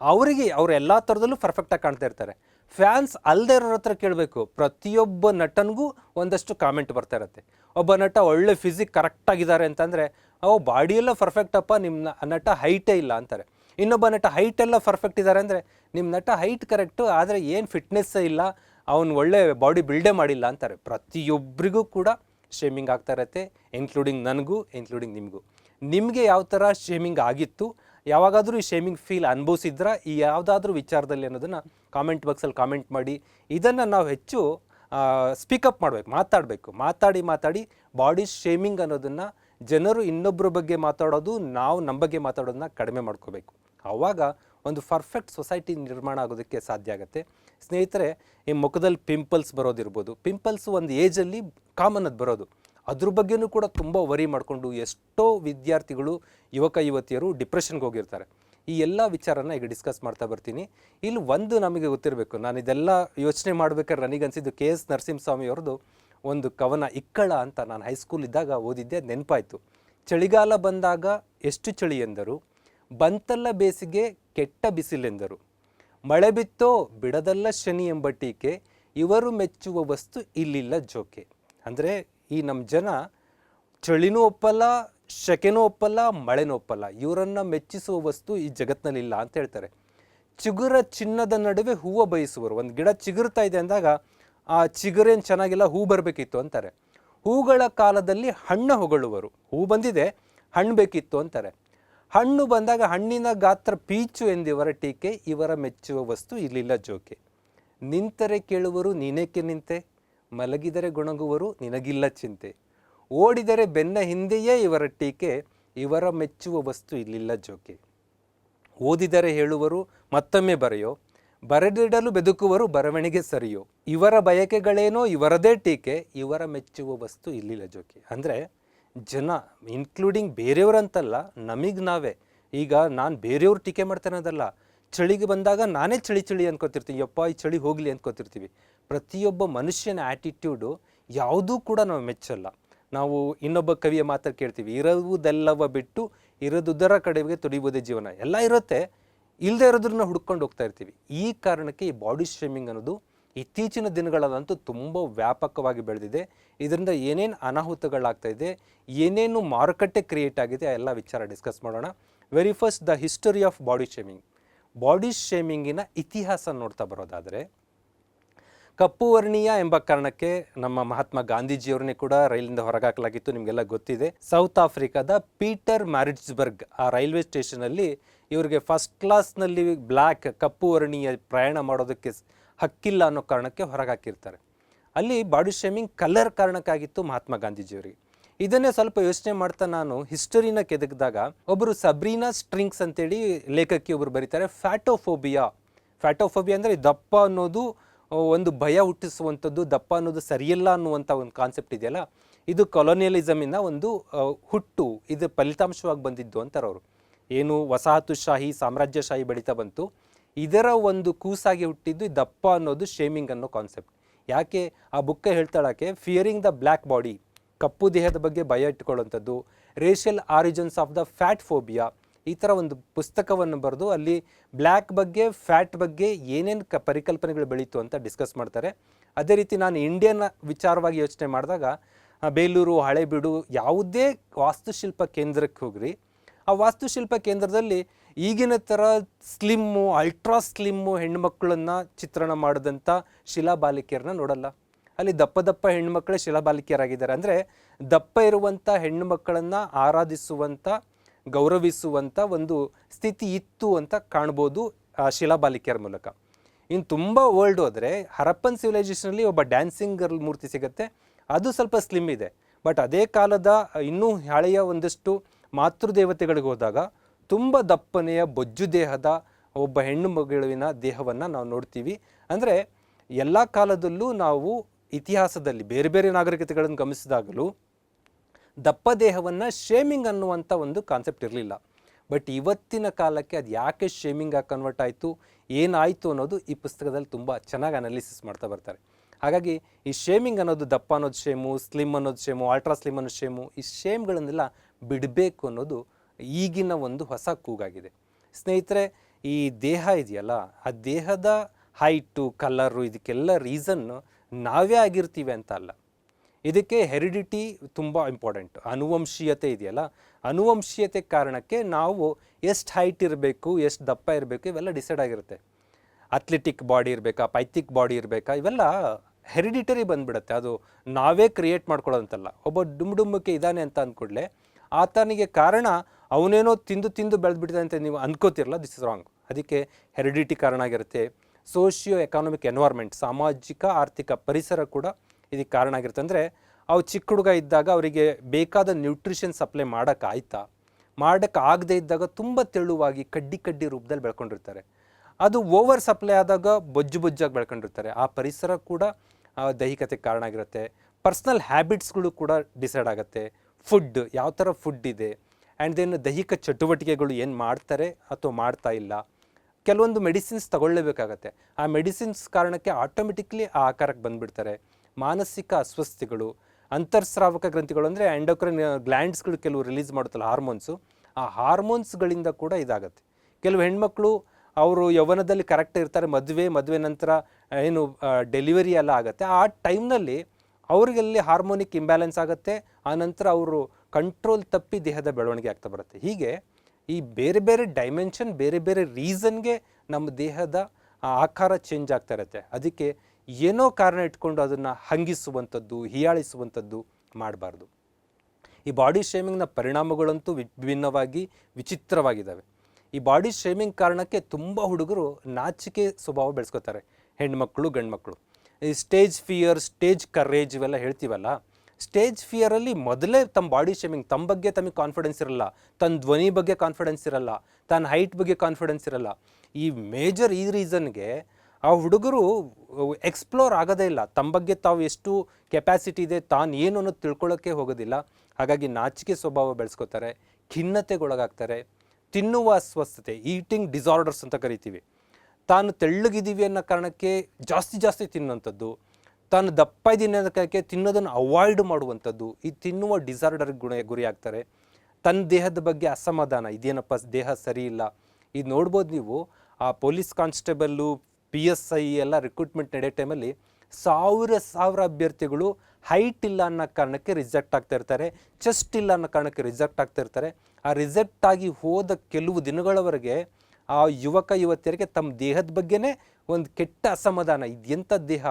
ಅವರಿಗೆ ಅವ್ರು ಎಲ್ಲ ಥರದಲ್ಲೂ ಪರ್ಫೆಕ್ಟಾಗಿ ಕಾಣ್ತಾ ಇರ್ತಾರೆ. ಫ್ಯಾನ್ಸ್ ಅಲ್ಲದೆ ಇರೋರ ಹತ್ರ ಕೇಳಬೇಕು. ಪ್ರತಿಯೊಬ್ಬ ನಟನಿಗೂ ಒಂದಷ್ಟು ಕಾಮೆಂಟ್ ಬರ್ತಾ ಇರುತ್ತೆ. ಒಬ್ಬ ನಟ ಒಳ್ಳೆ ಫಿಸಿಕ್ ಕರೆಕ್ಟಾಗಿದ್ದಾರೆ ಅಂತಂದರೆ ಅವು ಬಾಡಿಯೆಲ್ಲ ಪರ್ಫೆಕ್ಟಪ್ಪ ನಿಮ್ಮ ನಟ ಹೈಟೇ ಇಲ್ಲ ಅಂತಾರೆ. ಇನ್ನೊಬ್ಬ ನಟ ಹೈಟ್ ಎಲ್ಲ ಪರ್ಫೆಕ್ಟ್ ಇದ್ದಾರೆ ಅಂದರೆ ನಿಮ್ಮ ನಟ ಹೈಟ್ ಕರೆಕ್ಟು ಆದರೆ ಏನು ಫಿಟ್ನೆಸ್ ಇಲ್ಲ, ಅವನು ಒಳ್ಳೆ ಬಾಡಿ ಬಿಲ್ಡೇ ಮಾಡಿಲ್ಲ ಅಂತಾರೆ. ಪ್ರತಿಯೊಬ್ಬರಿಗೂ ಕೂಡ ಶೇಮಿಂಗ್ ಆಗ್ತಾ ಇರತ್ತೆ ಇನ್ಕ್ಲೂಡಿಂಗ್ ನನಗೂ ಇನ್ಕ್ಲೂಡಿಂಗ್ ನಿಮಗೂ. ನಿಮಗೆ ಯಾವ ಥರ ಶೇಮಿಂಗ್ ಆಗಿತ್ತು, ಯಾವಾಗಾದರೂ ಈ ಶೇಮಿಂಗ್ ಫೀಲ್ ಅನುಭವಿಸಿದ್ರ? ಈ ಯಾವುದಾದ್ರೂ ವಿಚಾರದಲ್ಲಿ ಅನ್ನೋದನ್ನು ಕಾಮೆಂಟ್ ಬಾಕ್ಸಲ್ಲಿ ಕಾಮೆಂಟ್ ಮಾಡಿ. ಇದನ್ನು ನಾವು ಹೆಚ್ಚು ಸ್ಪೀಕಪ್ ಮಾಡಬೇಕು, ಮಾತಾಡಬೇಕು. ಮಾತಾಡಿ ಮಾತಾಡಿ ಬಾಡಿ ಶೇಮಿಂಗ್ ಅನ್ನೋದನ್ನು ಜನರು ಇನ್ನೊಬ್ಬರ ಬಗ್ಗೆ ಮಾತಾಡೋದು, ನಾವು ನಮ್ಮ ಬಗ್ಗೆ ಮಾತಾಡೋದನ್ನ ಕಡಿಮೆ ಮಾಡ್ಕೋಬೇಕು. ಆವಾಗ ಒಂದು ಪರ್ಫೆಕ್ಟ್ ಸೊಸೈಟಿ ನಿರ್ಮಾಣ ಆಗೋದಕ್ಕೆ ಸಾಧ್ಯ ಆಗುತ್ತೆ. ಸ್ನೇಹಿತರೆ, ಈ ಮುಖದಲ್ಲಿ ಪಿಂಪಲ್ಸ್ ಬರೋದಿರ್ಬೋದು. ಪಿಂಪಲ್ಸ್ ಒಂದು ಏಜಲ್ಲಿ ಕಾಮನ್ ಅದು ಬರೋದು. ಅದ್ರ ಬಗ್ಗೆನೂ ಕೂಡ ತುಂಬ ವರಿ ಮಾಡಿಕೊಂಡು ಎಷ್ಟೋ ವಿದ್ಯಾರ್ಥಿಗಳು, ಯುವಕ, ಯುವತಿಯರು ಡಿಪ್ರೆಷನ್ಗೆ ಹೋಗಿರ್ತಾರೆ. ಈ ಎಲ್ಲ ವಿಚಾರನ ಈಗ ಡಿಸ್ಕಸ್ ಮಾಡ್ತಾ ಬರ್ತೀನಿ. ಇಲ್ಲಿ ಒಂದು ನಮಗೆ ಗೊತ್ತಿರಬೇಕು, ನಾನು ಇದೆಲ್ಲ ಯೋಚನೆ ಮಾಡಬೇಕಾದ್ರೆ ನನಗೆ ಅನಿಸಿದ್ದು ಕೆ ಎಸ್ ನರಸಿಂಹಸ್ವಾಮಿ ಅವ್ರದ್ದು ಒಂದು ಕವನ ಇಕ್ಕಳ ಅಂತ ನಾನು ಹೈಸ್ಕೂಲ್ ಇದ್ದಾಗ ಓದಿದ್ದೆ ನೆನಪಾಯಿತು. ಚಳಿಗಾಲ ಬಂದಾಗ ಎಷ್ಟು ಚಳಿ ಎಂದರು? ಬಂತಲ್ಲ ಬೇಸಿಗೆ ಕೆಟ್ಟ ಬಿಸಿಲೆಂದರು. ಮಳೆ ಬಿತ್ತೋ ಬಿಡದಲ್ಲ ಶನಿ ಎಂಬ ಟೀಕೆ, ಇವರು ಮೆಚ್ಚುವ ವಸ್ತು ಇಲ್ಲಿಲ್ಲ ಜೋಕೆ. ಅಂದರೆ ಈ ನಮ್ಮ ಜನ ಚಳಿನೂ ಒಪ್ಪಲ್ಲ, ಶಕೆನೂ ಒಪ್ಪಲ್ಲ, ಮಳೆನೂ ಒಪ್ಪಲ್ಲ. ಇವರನ್ನು ಮೆಚ್ಚಿಸುವ ವಸ್ತು ಈ ಜಗತ್ತಿನಲ್ಲಿಲ್ಲ ಅಂತ ಹೇಳ್ತಾರೆ. ಚಿಗುರ ಚಿನ್ನದ ನಡುವೆ ಹೂವು ಬಯಸುವರು. ಒಂದು ಗಿಡ ಚಿಗುರ್ತಾ ಇದೆ ಅಂದಾಗ ಆ ಚಿಗುರೇನು ಚೆನ್ನಾಗಿಲ್ಲ, ಹೂ ಬರಬೇಕಿತ್ತು ಅಂತಾರೆ. ಹೂಗಳ ಕಾಲದಲ್ಲಿ ಹಣ್ಣು ಹೊಗಳುವರು. ಹೂ ಬಂದಿದೆ, ಹಣ್ಣು ಬೇಕಿತ್ತು ಅಂತಾರೆ. ಹಣ್ಣು ಬಂದಾಗ ಹಣ್ಣಿನ ಗಾತ್ರ ಪೀಚು ಎಂದಿವರ ಟೀಕೆ, ಇವರ ಮೆಚ್ಚುವ ವಸ್ತು ಇಲ್ಲಿಲ್ಲ ಜೋಕೆ. ನಿಂತರೆ ಕೇಳುವರು, ನೀನೇಕೆ ನಿಂತೆ? ಮಲಗಿದರೆ ಗೊಣಗುವರು, ನಿನಗಿಲ್ಲ ಚಿಂತೆ. ಓಡಿದರೆ ಬೆನ್ನ ಹಿಂದೆಯೇ ಇವರ ಟೀಕೆ, ಇವರ ಮೆಚ್ಚುವ ವಸ್ತು ಇಲ್ಲಿಲ್ಲ ಜೋಕೆ. ಓದಿದರೆ ಹೇಳುವರು, ಮತ್ತೊಮ್ಮೆ ಬರೆಯೋ. ಬರೆದಿಡಲು ಬೆದುಕುವರು, ಬರವಣಿಗೆ ಸರಿಯೋ. ಇವರ ಬಯಕೆಗಳೇನೋ, ಇವರದೇ ಟೀಕೆ, ಇವರ ಮೆಚ್ಚುವ ವಸ್ತು ಇಲ್ಲಿಲ್ಲ ಜೋಕೆ. ಅಂದರೆ ಜನ ಇನ್ಕ್ಲೂಡಿಂಗ್ ಬೇರೆಯವರಂತಲ್ಲ, ನಮಗೆ ನಾವೇ. ಈಗ ನಾನು ಬೇರೆಯವ್ರು ಟೀಕೆ ಮಾಡ್ತೇನೆ ಅದಲ್ಲ ಚಳಿಗೆ ಬಂದಾಗ ನಾನೇ ಚಳಿ ಚಳಿ ಅನ್ಕೋತಿರ್ತೀನಿ. ಯಪ್ಪ, ಈ ಚಳಿ ಹೋಗಲಿ ಅನ್ಕೋತಿರ್ತೀವಿ. ಪ್ರತಿಯೊಬ್ಬ ಮನುಷ್ಯನ ಆ್ಯಟಿಟ್ಯೂಡು ಯಾವುದೂ ಕೂಡ ನಾವು ಮೆಚ್ಚಲ್ಲ. ನಾವು ಇನ್ನೊಬ್ಬ ಕವಿಯ ಮಾತ್ರ ಕೇಳ್ತೀವಿ, ಇರುವುದೆಲ್ಲವ ಬಿಟ್ಟು ಇರೋದುದರ ಕಡೆಗೆ ತೊಡಿಬೋದೇ ಜೀವನ. ಎಲ್ಲ ಇರುತ್ತೆ ಇಲ್ಲದೆ ಇರೋದ್ರನ್ನ ಹುಡ್ಕೊಂಡು ಹೋಗ್ತಾ ಇರ್ತೀವಿ. ಈ ಕಾರಣಕ್ಕೆ ಈ ಬಾಡಿ ಶೇಮಿಂಗ್ ಅನ್ನೋದು ಇತ್ತೀಚಿನ ದಿನಗಳಲ್ಲಂತೂ ತುಂಬ ವ್ಯಾಪಕವಾಗಿ ಬೆಳೆದಿದೆ. ಇದರಿಂದ ಏನೇನು ಅನಾಹುತಗಳಾಗ್ತಾ ಇದೆ, ಏನೇನು ಮಾರುಕಟ್ಟೆ ಕ್ರಿಯೇಟ್ ಆಗಿದೆ ಎಲ್ಲ ವಿಚಾರ ಡಿಸ್ಕಸ್ ಮಾಡೋಣ. Very first the history of body shaming body ಶೇಮಿಂಗಿನ ಇತಿಹಾಸ ನೋಡ್ತಾ ಬರೋದಾದರೆ, ಕಪ್ಪು ವರ್ಣೀಯ ಎಂಬ ಕಾರಣಕ್ಕೆ ನಮ್ಮ ಮಹಾತ್ಮ ಗಾಂಧೀಜಿಯವ್ರನ್ನೇ ಕೂಡ ರೈಲಿಂದ ಹೊರಗಾಕಲಾಗಿತ್ತು, ನಿಮಗೆಲ್ಲ ಗೊತ್ತಿದೆ. ಸೌತ್ ಆಫ್ರಿಕಾದ ಪೀಟರ್ ಮ್ಯಾರಿಟ್ಸ್ಬರ್ಗ್ ಆ ರೈಲ್ವೆ ಸ್ಟೇಷನಲ್ಲಿ ಇವರಿಗೆ ಫಸ್ಟ್ ಕ್ಲಾಸ್ನಲ್ಲಿ ಬ್ಲ್ಯಾಕ್ ಕಪ್ಪು ವರ್ಣೀಯ ಪ್ರಯಾಣ ಮಾಡೋದಕ್ಕೆ ಹಕ್ಕಿಲ್ಲ ಅನ್ನೋ ಕಾರಣಕ್ಕೆ ಹೊರಗಾಕಿರ್ತಾರೆ. ಅಲ್ಲಿ ಬಾಡಿ ಶೇಮಿಂಗ್ ಕಲರ್ ಕಾರಣಕ್ಕಾಗಿತ್ತು ಮಹಾತ್ಮ ಗಾಂಧೀಜಿಯವರಿಗೆ. ಇದನ್ನೇ ಸ್ವಲ್ಪ ಯೋಚನೆ ಮಾಡ್ತಾ ನಾನು ಹಿಸ್ಟರಿನ ಕೆದಕಿದಾಗ ಒಬ್ಬರು ಸಬ್ರೀನಾ ಸ್ಟ್ರಿಂಗ್ಸ್ ಅಂತೇಳಿ ಲೇಖಕಿ ಒಬ್ಬರು ಬರೀತಾರೆ, ಫ್ಯಾಟೋಫೋಬಿಯಾ. ಫ್ಯಾಟೋಫೋಬಿಯಾ ಅಂದರೆ ದಪ್ಪ ಅನ್ನೋದು ಒಂದು ಭಯ ಹುಟ್ಟಿಸುವಂಥದ್ದು, ದಪ್ಪ ಅನ್ನೋದು ಸರಿಯಲ್ಲ ಅನ್ನುವಂಥ ಒಂದು ಕಾನ್ಸೆಪ್ಟ್ ಇದೆಯಲ್ಲ? ಇದು ಕೊಲೋನಿಯಲಿಸಮಿನ ಒಂದು ಹುಟ್ಟು, ಇದು ಫಲಿತಾಂಶವಾಗಿ ಬಂದಿದ್ದು ಅಂತಾರೆ ಅವರು ಏನು ವಸಾಹತುಶಾಹಿ, ಸಾಮ್ರಾಜ್ಯಶಾಹಿ ಬೆಳೀತಾ ಬಂತು. ಇದರ ಒಂದು ಕೂಸಾಗಿ ಹುಟ್ಟಿದ್ದು ದಪ್ಪ ಅನ್ನೋದು ಶೇಮಿಂಗ್ ಅನ್ನೋ ಕಾನ್ಸೆಪ್ಟ್ ಯಾಕೆ ಆ ಬುಕ್ಕ ಹೇಳ್ತಾಳಕ್ಕೆ ಫಿಯರಿಂಗ್ ದ ಬ್ಲ್ಯಾಕ್ ಬಾಡಿ ಕಪ್ಪು ದೇಹದ ಬಗ್ಗೆ ಭಯ ಇಟ್ಕೊಳ್ಳುವಂಥದ್ದು racial origins of the fat phobia ಈ ಥರ ಒಂದು ಪುಸ್ತಕವನ್ನು ಬರೆದು ಅಲ್ಲಿ ಬ್ಲ್ಯಾಕ್ ಬಗ್ಗೆ ಫ್ಯಾಟ್ ಬಗ್ಗೆ ಏನೇನು ಕ, ಪರಿಕಲ್ಪನೆಗಳು ಬೆಳೀತು ಅಂತ ಡಿಸ್ಕಸ್ ಮಾಡ್ತಾರೆ. ಅದೇ ರೀತಿ ನಾನು ಇಂಡಿಯನ್ ವಿಚಾರವಾಗಿ ಯೋಚನೆ ಮಾಡಿದಾಗ ಬೇಲೂರು, ಹಳೆಬೀಡು ಯಾವುದೇ ವಾಸ್ತುಶಿಲ್ಪ ಕೇಂದ್ರಕ್ಕೆ ಹೋಗ್ರಿ, ಆ ವಾಸ್ತುಶಿಲ್ಪ ಕೇಂದ್ರದಲ್ಲಿ ಈಗಿನ ಥರ ಸ್ಲಿಮ್ಮು ಅಲ್ಟ್ರಾ ಸ್ಲಿಮ್ಮು ಹೆಣ್ಮಕ್ಳನ್ನು ಚಿತ್ರಣ ಮಾಡಿದಂಥ ಶಿಲಾಬಾಲಿಕೆಯರನ್ನ ನೋಡಲ್ಲ. ಅಲ್ಲಿ ದಪ್ಪ ದಪ್ಪ ಹೆಣ್ಮಕ್ಳೇ ಶಿಲಾಬಾಲಿಕೆಯರಾಗಿದ್ದಾರೆ ಅಂದರೆ ದಪ್ಪ ಇರುವಂಥ ಹೆಣ್ಣುಮಕ್ಕಳನ್ನು ಆರಾಧಿಸುವಂಥ ಗೌರವಿಸುವಂಥ ಒಂದು ಸ್ಥಿತಿ ಇತ್ತು ಅಂತ ಕಾಣ್ಬೋದು, ಆ ಶಿಲಾಬಾಲಿಕೆಯರ ಮೂಲಕ. ಇನ್ನು ತುಂಬ ಓಲ್ಡ್ ಹೋದರೆ ಹರಪ್ಪನ್ ಸಿವಿಲೈಸೇಷನಲ್ಲಿ ಒಬ್ಬ ಡ್ಯಾನ್ಸಿಂಗ್ ಗರ್ಲ್ ಮೂರ್ತಿ ಸಿಗುತ್ತೆ. ಅದು ಸ್ವಲ್ಪ ಸ್ಲಿಮ್ ಇದೆ. ಬಟ್ ಅದೇ ಕಾಲದ ಇನ್ನೂ ಹಳೆಯ ಒಂದಷ್ಟು ಮಾತೃದೇವತೆಗಳಿಗೆ ಹೋದಾಗ ತುಂಬ ದಪ್ಪನೆಯ ಬೊಜ್ಜು ದೇಹದ ಒಬ್ಬ ಹೆಣ್ಣು ಮಗುವಿನ ದೇಹವನ್ನು ನಾವು ನೋಡ್ತೀವಿ. ಅಂದರೆ ಎಲ್ಲ ಕಾಲದಲ್ಲೂ ನಾವು ಇತಿಹಾಸದಲ್ಲಿ ಬೇರೆ ಬೇರೆ ನಾಗರಿಕತೆಗಳನ್ನು ಗಮನಿಸಿದಾಗಲೂ ದಪ್ಪ ದೇಹವನ್ನು ಶೇಮಿಂಗ್ ಅನ್ನುವಂಥ ಒಂದು ಕಾನ್ಸೆಪ್ಟ್ ಇರಲಿಲ್ಲ. ಬಟ್ ಇವತ್ತಿನ ಕಾಲಕ್ಕೆ ಅದು ಯಾಕೆ ಶೇಮಿಂಗ್ ಆಗಿ ಕನ್ವರ್ಟ್ ಆಯಿತು ಏನಾಯಿತು ಅನ್ನೋದು ಈ ಪುಸ್ತಕದಲ್ಲಿ ತುಂಬ ಚೆನ್ನಾಗಿ ಅನಾಲಿಸಿಸ್ ಮಾಡ್ತಾ ಬರ್ತಾರೆ. ಹಾಗಾಗಿ ಈ ಶೇಮಿಂಗ್ ಅನ್ನೋದು ದಪ್ಪ ಅನ್ನೋದು ಶೇಮು ಸ್ಲಿಮ್ ಅನ್ನೋದು ಶೇಮು ಅಲ್ಟ್ರಾ ಸ್ಲಿಮ್ ಅನ್ನೋದು ಶೇಮು ಈ ಶೇಮ್ಗಳನ್ನೆಲ್ಲ ಬಿಡಬೇಕು ಅನ್ನೋದು ಈಗಿನ ಒಂದು ಹೊಸ ಕೂಗಾಗಿದೆ. ಸ್ನೇಹಿತರೆ, ಈ ದೇಹ ಇದೆಯಲ್ಲ, ಆ ದೇಹದ ಹೈಟು ಕಲರು ಇದಕ್ಕೆಲ್ಲ ರೀಸನ್ನು ನಾವೇ ಆಗಿರ್ತೀವಿ ಅಂತ ಅಲ್ಲ. ಇದಕ್ಕೆ ಹೆರಿಡಿಟಿ ತುಂಬ ಇಂಪಾರ್ಟೆಂಟ್ ಅನುವಂಶೀಯತೆ ಇದೆಯಲ್ಲ, ಅನುವಂಶೀಯತೆ ಕಾರಣಕ್ಕೆ ನಾವು ಎಷ್ಟು ಹೈಟ್ ಇರಬೇಕು, ಎಷ್ಟು ದಪ್ಪ ಇರಬೇಕು, ಇವೆಲ್ಲ ಡಿಸೈಡ್ ಆಗಿರುತ್ತೆ. ಅಥ್ಲೆಟಿಕ್ ಬಾಡಿ ಇರಬೇಕಾ ಪೈಥಿಕ್ ಬಾಡಿ ಇರಬೇಕಾ, ಇವೆಲ್ಲ ಹೆರಿಡಿಟರಿ ಬಂದ್ಬಿಡುತ್ತೆ. ಅದು ನಾವೇ ಕ್ರಿಯೇಟ್ ಮಾಡ್ಕೊಳ್ಳೋದಂತಲ್ಲ. ಒಬ್ಬ ಡುಮ್ ಡುಮ್ಮಕ್ಕೆ ಇದ್ದಾನೆ ಅಂತ ಅಂದ್ಕೊಡ್ಲೆ, ಆತನಿಗೆ ಕಾರಣ ಅವನೇನೋ ತಿಂದು ತಿಂದು ಬೆಳೆದ್ಬಿಟ್ಟಿದೆ ಅಂತ ನೀವು ಅನ್ಕೋತಿರಲ್ಲ ದಿಸ್ ಇಸ್ ರಾಂಗ್ ಅದಕ್ಕೆ ಹೆರಿಡಿಟಿ ಕಾರಣ ಆಗಿರುತ್ತೆ. ಸೋಷಿಯೋ ಎಕಾನಮಿಕ್ ಎನ್ವೈರ್ಮೆಂಟ್ ಸಾಮಾಜಿಕ, ಆರ್ಥಿಕ ಪರಿಸರ ಕೂಡ ಇದಕ್ಕೆ ಕಾರಣ ಆಗಿರುತ್ತೆ. ಅಂದರೆ ಅವು ಚಿಕ್ಕ ಹುಡುಗ ಇದ್ದಾಗ ಅವರಿಗೆ ಬೇಕಾದ ನ್ಯೂಟ್ರಿಷನ್ ಸಪ್ಲೈ ಮಾಡೋಕೆ ಆಯ್ತಾ? ಮಾಡೋಕ್ಕೆ ಆಗದೇ ಇದ್ದಾಗ ತುಂಬ ತೆಳುವಾಗಿ ಕಡ್ಡಿ ಕಡ್ಡಿ ರೂಪದಲ್ಲಿ ಬೆಳ್ಕೊಂಡಿರ್ತಾರೆ. ಅದು ಓವರ್ ಸಪ್ಲೈ ಆದಾಗ ಬೊಜ್ಜು ಬೊಜ್ಜಾಗಿ ಬೆಳ್ಕೊಂಡಿರ್ತಾರೆ. ಆ ಪರಿಸರ ಕೂಡ ದೈಹಿಕತೆಗೆ ಕಾರಣ ಆಗಿರುತ್ತೆ. ಪರ್ಸ್ನಲ್ ಹ್ಯಾಬಿಟ್ಸ್ಗಳು ಕೂಡ ಡಿಸೈಡ್ ಆಗುತ್ತೆ. ಫುಡ್ ಯಾವ ಥರ ಫುಡ್ ಇದೆ? ಆ್ಯಂಡ್ ದೆನ್ ದೈಹಿಕ ಚಟುವಟಿಕೆಗಳು ಏನು ಮಾಡ್ತಾರೆ ಅಥವಾ ಮಾಡ್ತಾ ಇಲ್ಲ, ಕೆಲವೊಂದು ಮೆಡಿಸಿನ್ಸ್ ತಗೊಳ್ಳೇಬೇಕಾಗತ್ತೆ ಆ ಮೆಡಿಸಿನ್ಸ್ ಕಾರಣಕ್ಕೆ ಆಟೋಮೆಟಿಕ್ಲಿ ಆ ಆಕಾರಕ್ಕೆ ಬಂದುಬಿಡ್ತಾರೆ. ಮಾನಸಿಕ ಅಸ್ವಸ್ಥತೆಗಳು, ಅಂತರ್ಸ್ರಾವಕ ಗ್ರಂಥಿಗಳು ಅಂದರೆ ಎಂಡೋಕ್ರೈನ್ ಗ್ಲ್ಯಾಂಡ್ಸ್ಗಳು ಕೆಲವು ರಿಲೀಸ್ ಮಾಡುತ್ತಲ್ಲ ಹಾರ್ಮೋನ್ಸು ಆ ಹಾರ್ಮೋನ್ಸ್ಗಳಿಂದ ಕೂಡ ಇದಾಗುತ್ತೆ. ಕೆಲವು ಹೆಣ್ಮಕ್ಳು ಅವರು ಯೌವನದಲ್ಲಿ ಕರೆಕ್ಟ್ ಇರ್ತಾರೆ, ಮದುವೆ ಮದುವೆ ನಂತರ ಏನು ಡೆಲಿವರಿ ಎಲ್ಲ ಆಗುತ್ತೆ. ಆ ಟೈಮ್ನಲ್ಲಿ ಅವ್ರಿಗೆಲ್ಲಿ ಹಾರ್ಮೋನಿಕ್ ಇಂಬ್ಯಾಲೆನ್ಸ್ ಆಗುತ್ತೆ, ಆ ನಂತರ ಅವರು ಕಂಟ್ರೋಲ್ ತಪ್ಪಿ ದೇಹದ ಬೆಳವಣಿಗೆ ಆಗ್ತಾ ಬರುತ್ತೆ. ಹೀಗೆ ಈ ಬೇರೆ ಬೇರೆ ಡೈಮೆನ್ಷನ್ ಬೇರೆ ಬೇರೆ ರೀಸನ್ಗೆ ನಮ್ಮ ದೇಹದ ಆಕಾರ ಚೇಂಜ್ ಆಗ್ತಾ ಇರುತ್ತೆ. ಅದಕ್ಕೆ ಏನೋ ಕಾರಣ ಇಟ್ಕೊಂಡು ಅದನ್ನು ಹಂಗಿಸುವಂಥದ್ದು, ಹೀಯಾಳಿಸುವಂಥದ್ದು ಮಾಡಬಾರ್ದು. ಈ ಬಾಡಿ ಶೇಮಿಂಗ್ನ ಪರಿಣಾಮಗಳಂತೂ ವಿಭಿನ್ನವಾಗಿ, ವಿಚಿತ್ರವಾಗಿದ್ದಾವೆ. ಈ ಬಾಡಿ ಶೇಮಿಂಗ್ ಕಾರಣಕ್ಕೆ ತುಂಬ ಹುಡುಗರು ನಾಚಿಕೆ ಸ್ವಭಾವ ಬೆಳೆಸ್ಕೋತಾರೆ. ಹೆಣ್ಮಕ್ಳು, ಗಂಡ್ಮಕ್ಳು. ಈ ಸ್ಟೇಜ್ ಫಿಯರ್ ಸ್ಟೇಜ್ ಕರೇಜ್ ಇವೆಲ್ಲ ಹೇಳ್ತೀವಲ್ಲ ಸ್ಟೇಜ್ ಫಿಯರಲ್ಲಿ ಮೊದಲೇ ತಮ್ಮ ಬಾಡಿ ಶೇಮಿಂಗ್, ತಮ್ಮ ಬಗ್ಗೆ ತಮಗೆ ಕಾನ್ಫಿಡೆನ್ಸ್ ಇರಲ್ಲ, ತನ್ನ ಧ್ವನಿ ಬಗ್ಗೆ ಕಾನ್ಫಿಡೆನ್ಸ್ ಇರಲ್ಲ, ತನ್ನ ಹೈಟ್ ಬಗ್ಗೆ ಕಾನ್ಫಿಡೆನ್ಸ್ ಇರಲ್ಲ. ಈ ಮೇಜರ್ ಈ ರೀಸನ್ಗೆ ಆ ಹುಡುಗರು ಎಕ್ಸ್ಪ್ಲೋರ್ ಆಗೋದೇ ಇಲ್ಲ. ತಮ್ಮ ಬಗ್ಗೆ ತಾವು ಎಷ್ಟು ಕೆಪ್ಯಾಸಿಟಿ ಇದೆ, ತಾನು ಏನು ಅನ್ನೋದು ತಿಳ್ಕೊಳ್ಳೋಕ್ಕೆ ಹೋಗೋದಿಲ್ಲ. ಹಾಗಾಗಿ ನಾಚಿಕೆ ಸ್ವಭಾವ ಬೆಳೆಸ್ಕೋತಾರೆ, ಖಿನ್ನತೆಗೊಳಗಾಗ್ತಾರೆ, ತಿನ್ನುವ ಅಸ್ವಸ್ಥತೆ ಈಟಿಂಗ್ ಡಿಸಾರ್ಡರ್ಸ್ ಅಂತ ಕರಿತೀವಿ. ತಾನು ತೆಳ್ಳಗಿದ್ದೀವಿ ಅನ್ನೋ ಕಾರಣಕ್ಕೆ ಜಾಸ್ತಿ ಜಾಸ್ತಿ ತಿನ್ನುವಂಥದ್ದು. ತಾನು ದಪ್ಪ ಇದ್ದೀನಿ ಅನ್ನೋದಕ್ಕೆ ತಿನ್ನೋದನ್ನು ಅವಾಯ್ಡ್ ಮಾಡುವಂಥದ್ದು ಈ ತಿನ್ನುವ ಡಿಸಾರ್ಡರ್ ಗುಣ ಗುರಿ ಆಗ್ತಾರೆ ತನ್ನ ದೇಹದ ಬಗ್ಗೆ ಅಸಮಾಧಾನ, ಇದೇನಪ್ಪ ದೇಹ ಸರಿ ಇಲ್ಲ. ಇದು ನೋಡ್ಬೋದು ನೀವು, ಆ police constable P S I ಎಲ್ಲ ರಿಕ್ರೂಟ್ಮೆಂಟ್ ನಡೆಯೋ ಟೈಮಲ್ಲಿ ಸಾವಿರ ಸಾವಿರ ಅಭ್ಯರ್ಥಿಗಳು ಹೈಟ್ ಇಲ್ಲ ಅನ್ನೋ ಕಾರಣಕ್ಕೆ ರಿಜೆಕ್ಟ್ ಆಗ್ತಾ ಇರ್ತಾರೆ ಚೆಸ್ಟ್ ಇಲ್ಲ ಅನ್ನೋ ಕಾರಣಕ್ಕೆ ರಿಜೆಕ್ಟ್ ಆಗ್ತಾ ಇರ್ತಾರೆ. ಆ ರಿಜೆಕ್ಟ್ ಆಗಿ ಹೋದ ಕೆಲವು ದಿನಗಳವರೆಗೆ ಆ ಯುವಕ ಯುವತಿಯರಿಗೆ ತಮ್ಮ ದೇಹದ ಬಗ್ಗೆನೇ ಒಂದು ಕೆಟ್ಟ ಅಸಮಾಧಾನ ಇದು ಎಂಥ ದೇಹ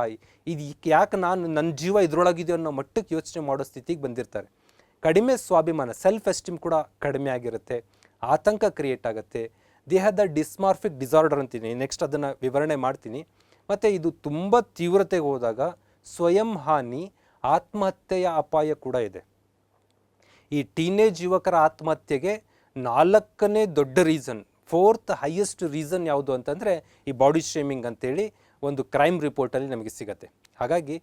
ಇದು ಯಾಕೆ ನಾನು ನನ್ನ ಜೀವ ಇದರೊಳಗಿದೆ ಅನ್ನೋ ಮಟ್ಟಕ್ಕೆ ಯೋಚನೆ ಮಾಡೋ ಸ್ಥಿತಿಗೆ ಬಂದಿರ್ತಾರೆ. ಕಡಿಮೆ ಸ್ವಾಭಿಮಾನ ಸೆಲ್ಫ್ ಎಸ್ಟೀಮ್ ಕೂಡ ಕಡಿಮೆ ಆಗಿರುತ್ತೆ. ಆತಂಕ ಕ್ರಿಯೇಟ್ ಆಗುತ್ತೆ. ದೇಹದ ಡಿಸ್ಮಾರ್ಫಿಕ್ ಡಿಸಾರ್ಡರ್ ಅಂತೀನಿ. ನೆಕ್ಸ್ಟ್ ಅದನ್ನು ವಿವರಣೆ ಮಾಡ್ತೀನಿ. ಮತ್ತು ಇದು ತುಂಬ ತೀವ್ರತೆಗೆ ಹೋದಾಗ ಸ್ವಯಂ ಹಾನಿ, ಆತ್ಮಹತ್ಯೆಯ ಅಪಾಯ ಕೂಡ ಇದೆ. ಈ ಟೀನೇಜ್ ಯುವಕರ ಆತ್ಮಹತ್ಯೆಗೆ ನಾಲ್ಕನೇ ದೊಡ್ಡ ರೀಸನ್ ಫೋರ್ತ್ ಹೈಯೆಸ್ಟ್ ರೀಸನ್ ಯಾವುದು ಅಂತಂದರೆ ಈ ಬಾಡಿ ಶೇಮಿಂಗ್ ಅಂತೇಳಿ ಒಂದು ಕ್ರೈಮ್ ರಿಪೋರ್ಟಲ್ಲಿ ನಮಗೆ ಸಿಗತ್ತೆ. ಹಾಗಾಗಿ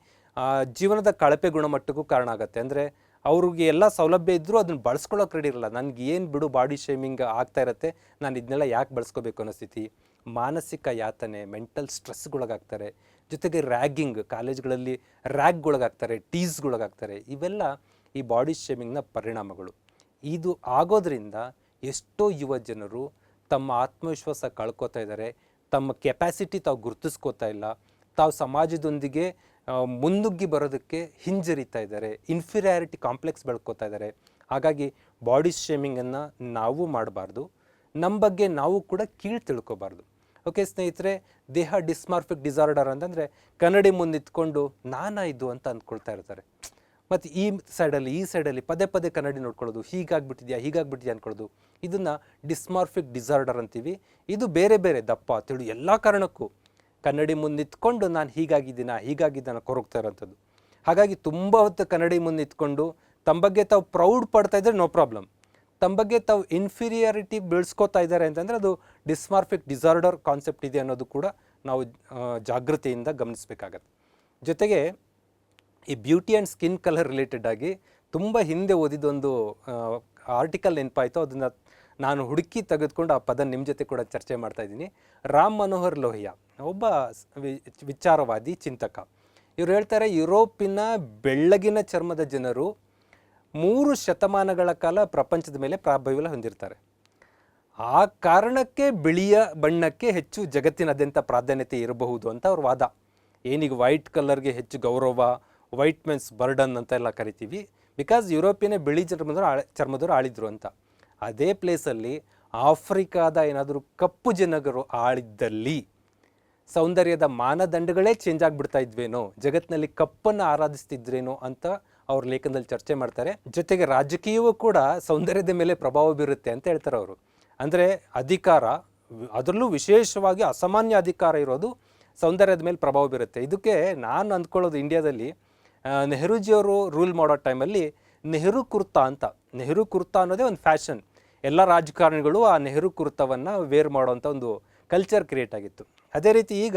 ಜೀವನದ ಕಳಪೆ ಗುಣಮಟ್ಟಕ್ಕೂ ಕಾರಣ ಆಗುತ್ತೆ. ಅಂದರೆ ಅವ್ರಿಗೆ ಎಲ್ಲ ಸೌಲಭ್ಯ ಇದ್ದರೂ ಅದನ್ನು ಬಳಸ್ಕೊಳ್ಳೋಕೆ ರೆಡಿ ಇರಲ್ಲ. ನನಗೆ ಏನು ಬಿಡು ಬಾಡಿ ಶೇಮಿಂಗ್ ಆಗ್ತಾ ಇರುತ್ತೆ, ನಾನು ಇದನ್ನೆಲ್ಲ ಯಾಕೆ ಬಳಸ್ಕೋಬೇಕು ಅನ್ನೋ ಸ್ಥಿತಿ. ಮಾನಸಿಕ ಯಾತನೆ, ಮೆಂಟಲ್ ಸ್ಟ್ರೆಸ್ಗೊಳಗಾಗ್ತಾರೆ. ಜೊತೆಗೆ ರ್ಯಾಗಿಂಗ್ ಕಾಲೇಜ್ಗಳಲ್ಲಿ ರ್ಯಾಗ್ಗೊಳಗಾಗ್ತಾರೆ ಟೀಸ್ಗೊಳಗಾಗ್ತಾರೆ. ಇವೆಲ್ಲ ಈ ಬಾಡಿ ಶೇಮಿಂಗ್ನ ಪರಿಣಾಮಗಳು. ಇದು ಆಗೋದ್ರಿಂದ ಎಷ್ಟೋ ಯುವ ಜನರು ತಮ್ಮ ಆತ್ಮವಿಶ್ವಾಸ ಕಳ್ಕೊತಾ ಇದ್ದಾರೆ, ತಮ್ಮ ಕೆಪಾಸಿಟಿ ತಾವು ಗುರುತಿಸ್ಕೋತಾ ಇಲ್ಲ, ತಾವು ಸಮಾಜದೊಂದಿಗೆ ಮುಂದುಗ್ಗಿ ಬರೋದಕ್ಕೆ ಹಿಂಜರಿತಾ ಇದ್ದಾರೆ ಇನ್ಫೀರಿಯಾರಿಟಿ ಕಾಂಪ್ಲೆಕ್ಸ್ ಬೆಳ್ಕೋತಾ ಇದ್ದಾರೆ. ಹಾಗಾಗಿ ಬಾಡಿ ಶೇಮಿಂಗನ್ನು ನಾವು ಮಾಡಬಾರ್ದು ನಮ್ಮ ಬಗ್ಗೆ ನಾವು ಕೂಡ ಕೀಳು ತಿಳ್ಕೊಬಾರ್ದು. ಓಕೆ ಸ್ನೇಹಿತರೆ, ದೇಹ ಡಿಸ್ಮಾರ್ಫಿಕ್ ಡಿಸಾರ್ಡರ್ ಅಂತಂದರೆ ಕನ್ನಡಿ ಮುಂದೆ ನಾನಾ ಇದು ಅಂತ ಅಂದ್ಕೊಳ್ತಾ ಇರ್ತಾರೆ. ಮತ್ತು ಈ ಸೈಡಲ್ಲಿ ಈ ಸೈಡಲ್ಲಿ ಪದೇ ಪದೇ ಕನ್ನಡಿ ನೋಡ್ಕೊಳ್ಳೋದು, ಹೀಗಾಗ್ಬಿಟ್ಟಿದ್ಯಾ ಹೀಗಾಗ್ಬಿಟ್ಟಿದ್ಯಾ ಅನ್ಕೊಳ್ಳೋದು. ಇದನ್ನು ಡಿಸ್ಮಾರ್ಫಿಕ್ ಡಿಸಾರ್ಡರ್ ಅಂತೀವಿ. ಇದು ಬೇರೆ ಬೇರೆ ದಪ್ಪ, ತಿಳು, ಎಲ್ಲ ಕಾರಣಕ್ಕೂ. ಕನ್ನಡಿ ಮುಂದೆ ನಿಂತ್ಕೊಂಡು ನಾನು ಹೀಗಾಗಿದ್ದೀನ ಹೀಗಾಗಿದ್ದಾನ ಕೊರಗ್ತಾ ಇರೋಂಥದ್ದು. ಹಾಗಾಗಿ ತುಂಬ ಹೊತ್ತು ಕನ್ನಡಿ ಮುಂದೆ ನಿಂತ್ಕೊಂಡು ತಮ್ಮ ಬಗ್ಗೆ ತಾವು ಪ್ರೌಡ್ ಪಡ್ತಾ ಇದ್ದರೆ ನೋ ಪ್ರಾಬ್ಲಮ್ ತಮ್ಮ ಬಗ್ಗೆ ತಾವು ಇನ್ಫೀರಿಯಾರಿಟಿ ಬೆಳೆಸ್ಕೋತಾ ಇದ್ದಾರೆ ಅಂತಂದರೆ ಅದು ಡಿಸ್ಮಾರ್ಫಿಕ್ ಡಿಸಾರ್ಡರ್ ಕಾನ್ಸೆಪ್ಟ್ ಇದೆ ಅನ್ನೋದು ಕೂಡ ನಾವು ಜಾಗೃತಿಯಿಂದ ಗಮನಿಸಬೇಕಾಗತ್ತೆ. ಜೊತೆಗೆ ಈ beauty and skin colour related ಆಗಿ ತುಂಬ ಹಿಂದೆ ಓದಿದ್ದೊಂದು ಆರ್ಟಿಕಲ್ ನೆನಪಾಯಿತು. ಅದನ್ನು ನಾನು ಹುಡುಕಿ ತೆಗೆದುಕೊಂಡು ಆ ಪದ ನಿಮ್ಮ ಜೊತೆ ಕೂಡ ಚರ್ಚೆ ಮಾಡ್ತಾ ಇದ್ದೀನಿ. ರಾಮ್ ಮನೋಹರ್ ಲೋಹಿಯಾ, ಒಬ್ಬ ವಿಚಾರವಾದಿ, ಚಿಂತಕ. ಇವರು ಹೇಳ್ತಾರೆ, ಯುರೋಪಿನ ಬೆಳ್ಳಗಿನ ಚರ್ಮದ ಜನರು ಮೂರು ಶತಮಾನಗಳ ಕಾಲ ಪ್ರಪಂಚದ ಮೇಲೆ ಪ್ರಾಬಲ್ಯ ಹೊಂದಿರ್ತಾರೆ. ಆ ಕಾರಣಕ್ಕೆ ಬಿಳಿಯ ಬಣ್ಣಕ್ಕೆ ಹೆಚ್ಚು ಜಗತ್ತಿನಾದ್ಯಂತ ಪ್ರಾಧಾನ್ಯತೆ ಇರಬಹುದು ಅಂತ ಅವ್ರ ವಾದ. ಏನೀಗ ವೈಟ್ ಕಲರ್ಗೆ ಹೆಚ್ಚು ಗೌರವ ವೈಟ್ ಮೆನ್ಸ್ ಬರ್ಡನ್ ಅಂತ ಎಲ್ಲ ಕರಿತೀವಿ. ಬಿಕಾಸ್ ಯುರೋಪಿಯನ್ನೇ ಬಿಳಿ ಚರ್ಮದವರು ಆಳ, ಚರ್ಮದವರು ಆಳಿದ್ರು ಅಂತ. ಅದೇ ಪ್ಲೇಸಲ್ಲಿ ಆಫ್ರಿಕಾದ ಏನಾದರೂ ಕಪ್ಪು ಜನಗರು ಆಳಿದ್ದಲ್ಲಿ ಸೌಂದರ್ಯದ ಮಾನದಂಡಗಳೇ ಚೇಂಜ್ ಆಗಿಬಿಡ್ತಾ ಇದ್ವೇನೋ ಜಗತ್ತಿನಲ್ಲಿ ಕಪ್ಪನ್ನು ಆರಾಧಿಸ್ತಿದ್ರೇನೋ ಅಂತ ಅವ್ರ ಲೇಖನದಲ್ಲಿ ಚರ್ಚೆ ಮಾಡ್ತಾರೆ. ಜೊತೆಗೆ ರಾಜಕೀಯವೂ ಕೂಡ ಸೌಂದರ್ಯದ ಮೇಲೆ ಪ್ರಭಾವ ಬೀರುತ್ತೆ ಅಂತ ಹೇಳ್ತಾರೆ ಅವರು. ಅಂದರೆ ಅಧಿಕಾರ, ಅದರಲ್ಲೂ ವಿಶೇಷವಾಗಿ ಅಸಾಮಾನ್ಯ ಅಧಿಕಾರ ಇರೋದು ಸೌಂದರ್ಯದ ಮೇಲೆ ಪ್ರಭಾವ ಬೀರುತ್ತೆ. ಇದಕ್ಕೆ ನಾನು ಅಂದ್ಕೊಳ್ಳೋದು ಇಂಡಿಯಾದಲ್ಲಿ ನೆಹರೂಜಿಯವರು ರೂಲ್ ಮಾಡೋ ಟೈಮಲ್ಲಿ ನೆಹರು ಕುರ್ತಾ ಅಂತ, ನೆಹರು ಕುರ್ತಾ ಅನ್ನೋದೇ ಒಂದು ಫ್ಯಾಷನ್. ಎಲ್ಲ ರಾಜಕಾರಣಿಗಳು ಆ ನೆಹರು ಕುರ್ತಾವನ್ನು ವೇರ್ ಮಾಡೋವಂಥ ಒಂದು ಕಲ್ಚರ್ ಕ್ರಿಯೇಟ್ ಆಗಿತ್ತು. ಅದೇ ರೀತಿ ಈಗ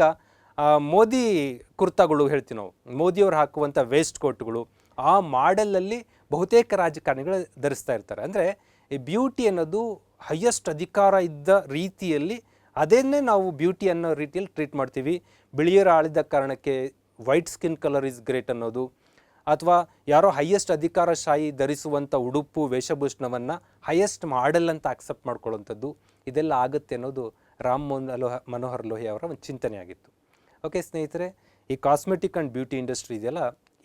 ಮೋದಿ ಕುರ್ತಾಗಳು ಹೇಳ್ತೀವಿ ನಾವು. ಮೋದಿಯವರು ಹಾಕುವಂಥ ವೇಸ್ಟ್ ಕೋಟ್ಗಳು ಆ ಮಾಡೆಲಲ್ಲಿ ಬಹುತೇಕ ರಾಜಕಾರಣಿಗಳು ಧರಿಸ್ತಾ ಇರ್ತಾರೆ. ಅಂದರೆ ಈ ಬ್ಯೂಟಿ ಅನ್ನೋದು ಹೈಯೆಸ್ಟ್ ಅಧಿಕಾರ ಇದ್ದ ರೀತಿಯಲ್ಲಿ ಅದನ್ನೇ ನಾವು ಬ್ಯೂಟಿ ಅನ್ನೋ ರೀತಿಯಲ್ಲಿ ಟ್ರೀಟ್ ಮಾಡ್ತೀವಿ. ಬಿಳಿಯರು ಆಳಿದ ಕಾರಣಕ್ಕೆ white skin colour is great ಅನ್ನೋದು, ಅಥವಾ ಯಾರೋ ಹೈಯೆಸ್ಟ್ ಅಧಿಕಾರಶಾಹಿ ಧರಿಸುವಂಥ ಉಡುಪು, ವೇಷಭೂಷಣವನ್ನು ಹೈಯೆಸ್ಟ್ ಮಾಡೆಲ್ ಅಂತ ಅಕ್ಸೆಪ್ಟ್ ಮಾಡ್ಕೊಳ್ಳುವಂಥದ್ದು, ಇದೆಲ್ಲ ಆಗುತ್ತೆ ಅನ್ನೋದು ರಾಮ್ ಮೋಹನ್ ಲೋಹ ಮನೋಹರ್ ಲೋಹಿ ಅವರ ಒಂದು ಚಿಂತನೆ ಆಗಿತ್ತು. ಓಕೆ ಸ್ನೇಹಿತರೆ, ಈ ಕಾಸ್ಮೆಟಿಕ್ ಆ್ಯಂಡ್ ಬ್ಯೂಟಿ ಇಂಡಸ್ಟ್ರಿ ಇದೆಯಲ್ಲ,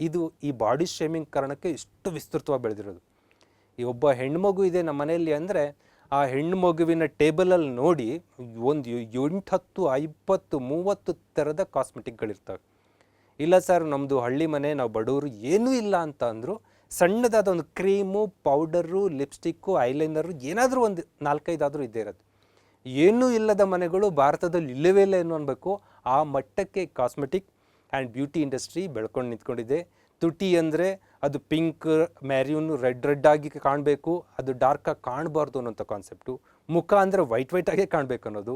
ಇದು ಈ ಬಾಡಿ ಶೇಮಿಂಗ್ ಕಾರಣಕ್ಕೆ ಇಷ್ಟು ವಿಸ್ತೃತವಾಗಿ ಬೆಳೆದಿರೋದು. ಈ ಒಬ್ಬ ಹೆಣ್ಮಗು ಇದೆ ನಮ್ಮ ಮನೆಯಲ್ಲಿ ಅಂದರೆ, ಆ ಹೆಣ್ಣು ಮಗುವಿನ ಟೇಬಲಲ್ಲಿ ನೋಡಿ ಒಂದು ಎಂಟು ಹತ್ತು ಇಪ್ಪತ್ತು ಮೂವತ್ತು ಥರದ ಕಾಸ್ಮೆಟಿಕ್ಗಳಿರ್ತವೆ ಇಲ್ಲ ಸರ್ ನಮ್ಮದು ಹಳ್ಳಿ ಮನೆ, ನಾವು ಬಡವರು ಏನೂ ಇಲ್ಲ ಅಂತ ಅಂದರು ಸಣ್ಣದಾದ ಒಂದು ಕ್ರೀಮು, ಪೌಡರು, ಲಿಪ್ಸ್ಟಿಕ್ಕು, ಐಲೈನರು ಏನಾದರೂ ಒಂದು ನಾಲ್ಕೈದಾದರೂ ಇದ್ದೇ ಇರುತ್ತೆ ಏನೂ ಇಲ್ಲದ ಮನೆಗಳು ಭಾರತದಲ್ಲಿ ಇಲ್ಲವೇ ಇಲ್ಲ ಏನು ಅನ್ಬೇಕು. ಆ ಮಟ್ಟಕ್ಕೆ ಕಾಸ್ಮೆಟಿಕ್ ಆ್ಯಂಡ್ ಬ್ಯೂಟಿ ಇಂಡಸ್ಟ್ರಿ ಬೆಳ್ಕೊಂಡು ನಿಂತ್ಕೊಂಡಿದೆ. ತುಟಿ ಅಂದರೆ ಅದು ಪಿಂಕ್ ಮ್ಯಾರಿಯೂನು ರೆಡ್ ರೆಡ್ ಆಗಿ ಕಾಣಬೇಕು. ಅದು ಡಾರ್ಕಾಗಿ ಕಾಣಬಾರ್ದು ಅನ್ನೋಂಥ ಕಾನ್ಸೆಪ್ಟು ಮುಖ ಅಂದರೆ ವೈಟ್ ವೈಟ್ ಆಗೇ ಕಾಣಬೇಕು ಅನ್ನೋದು.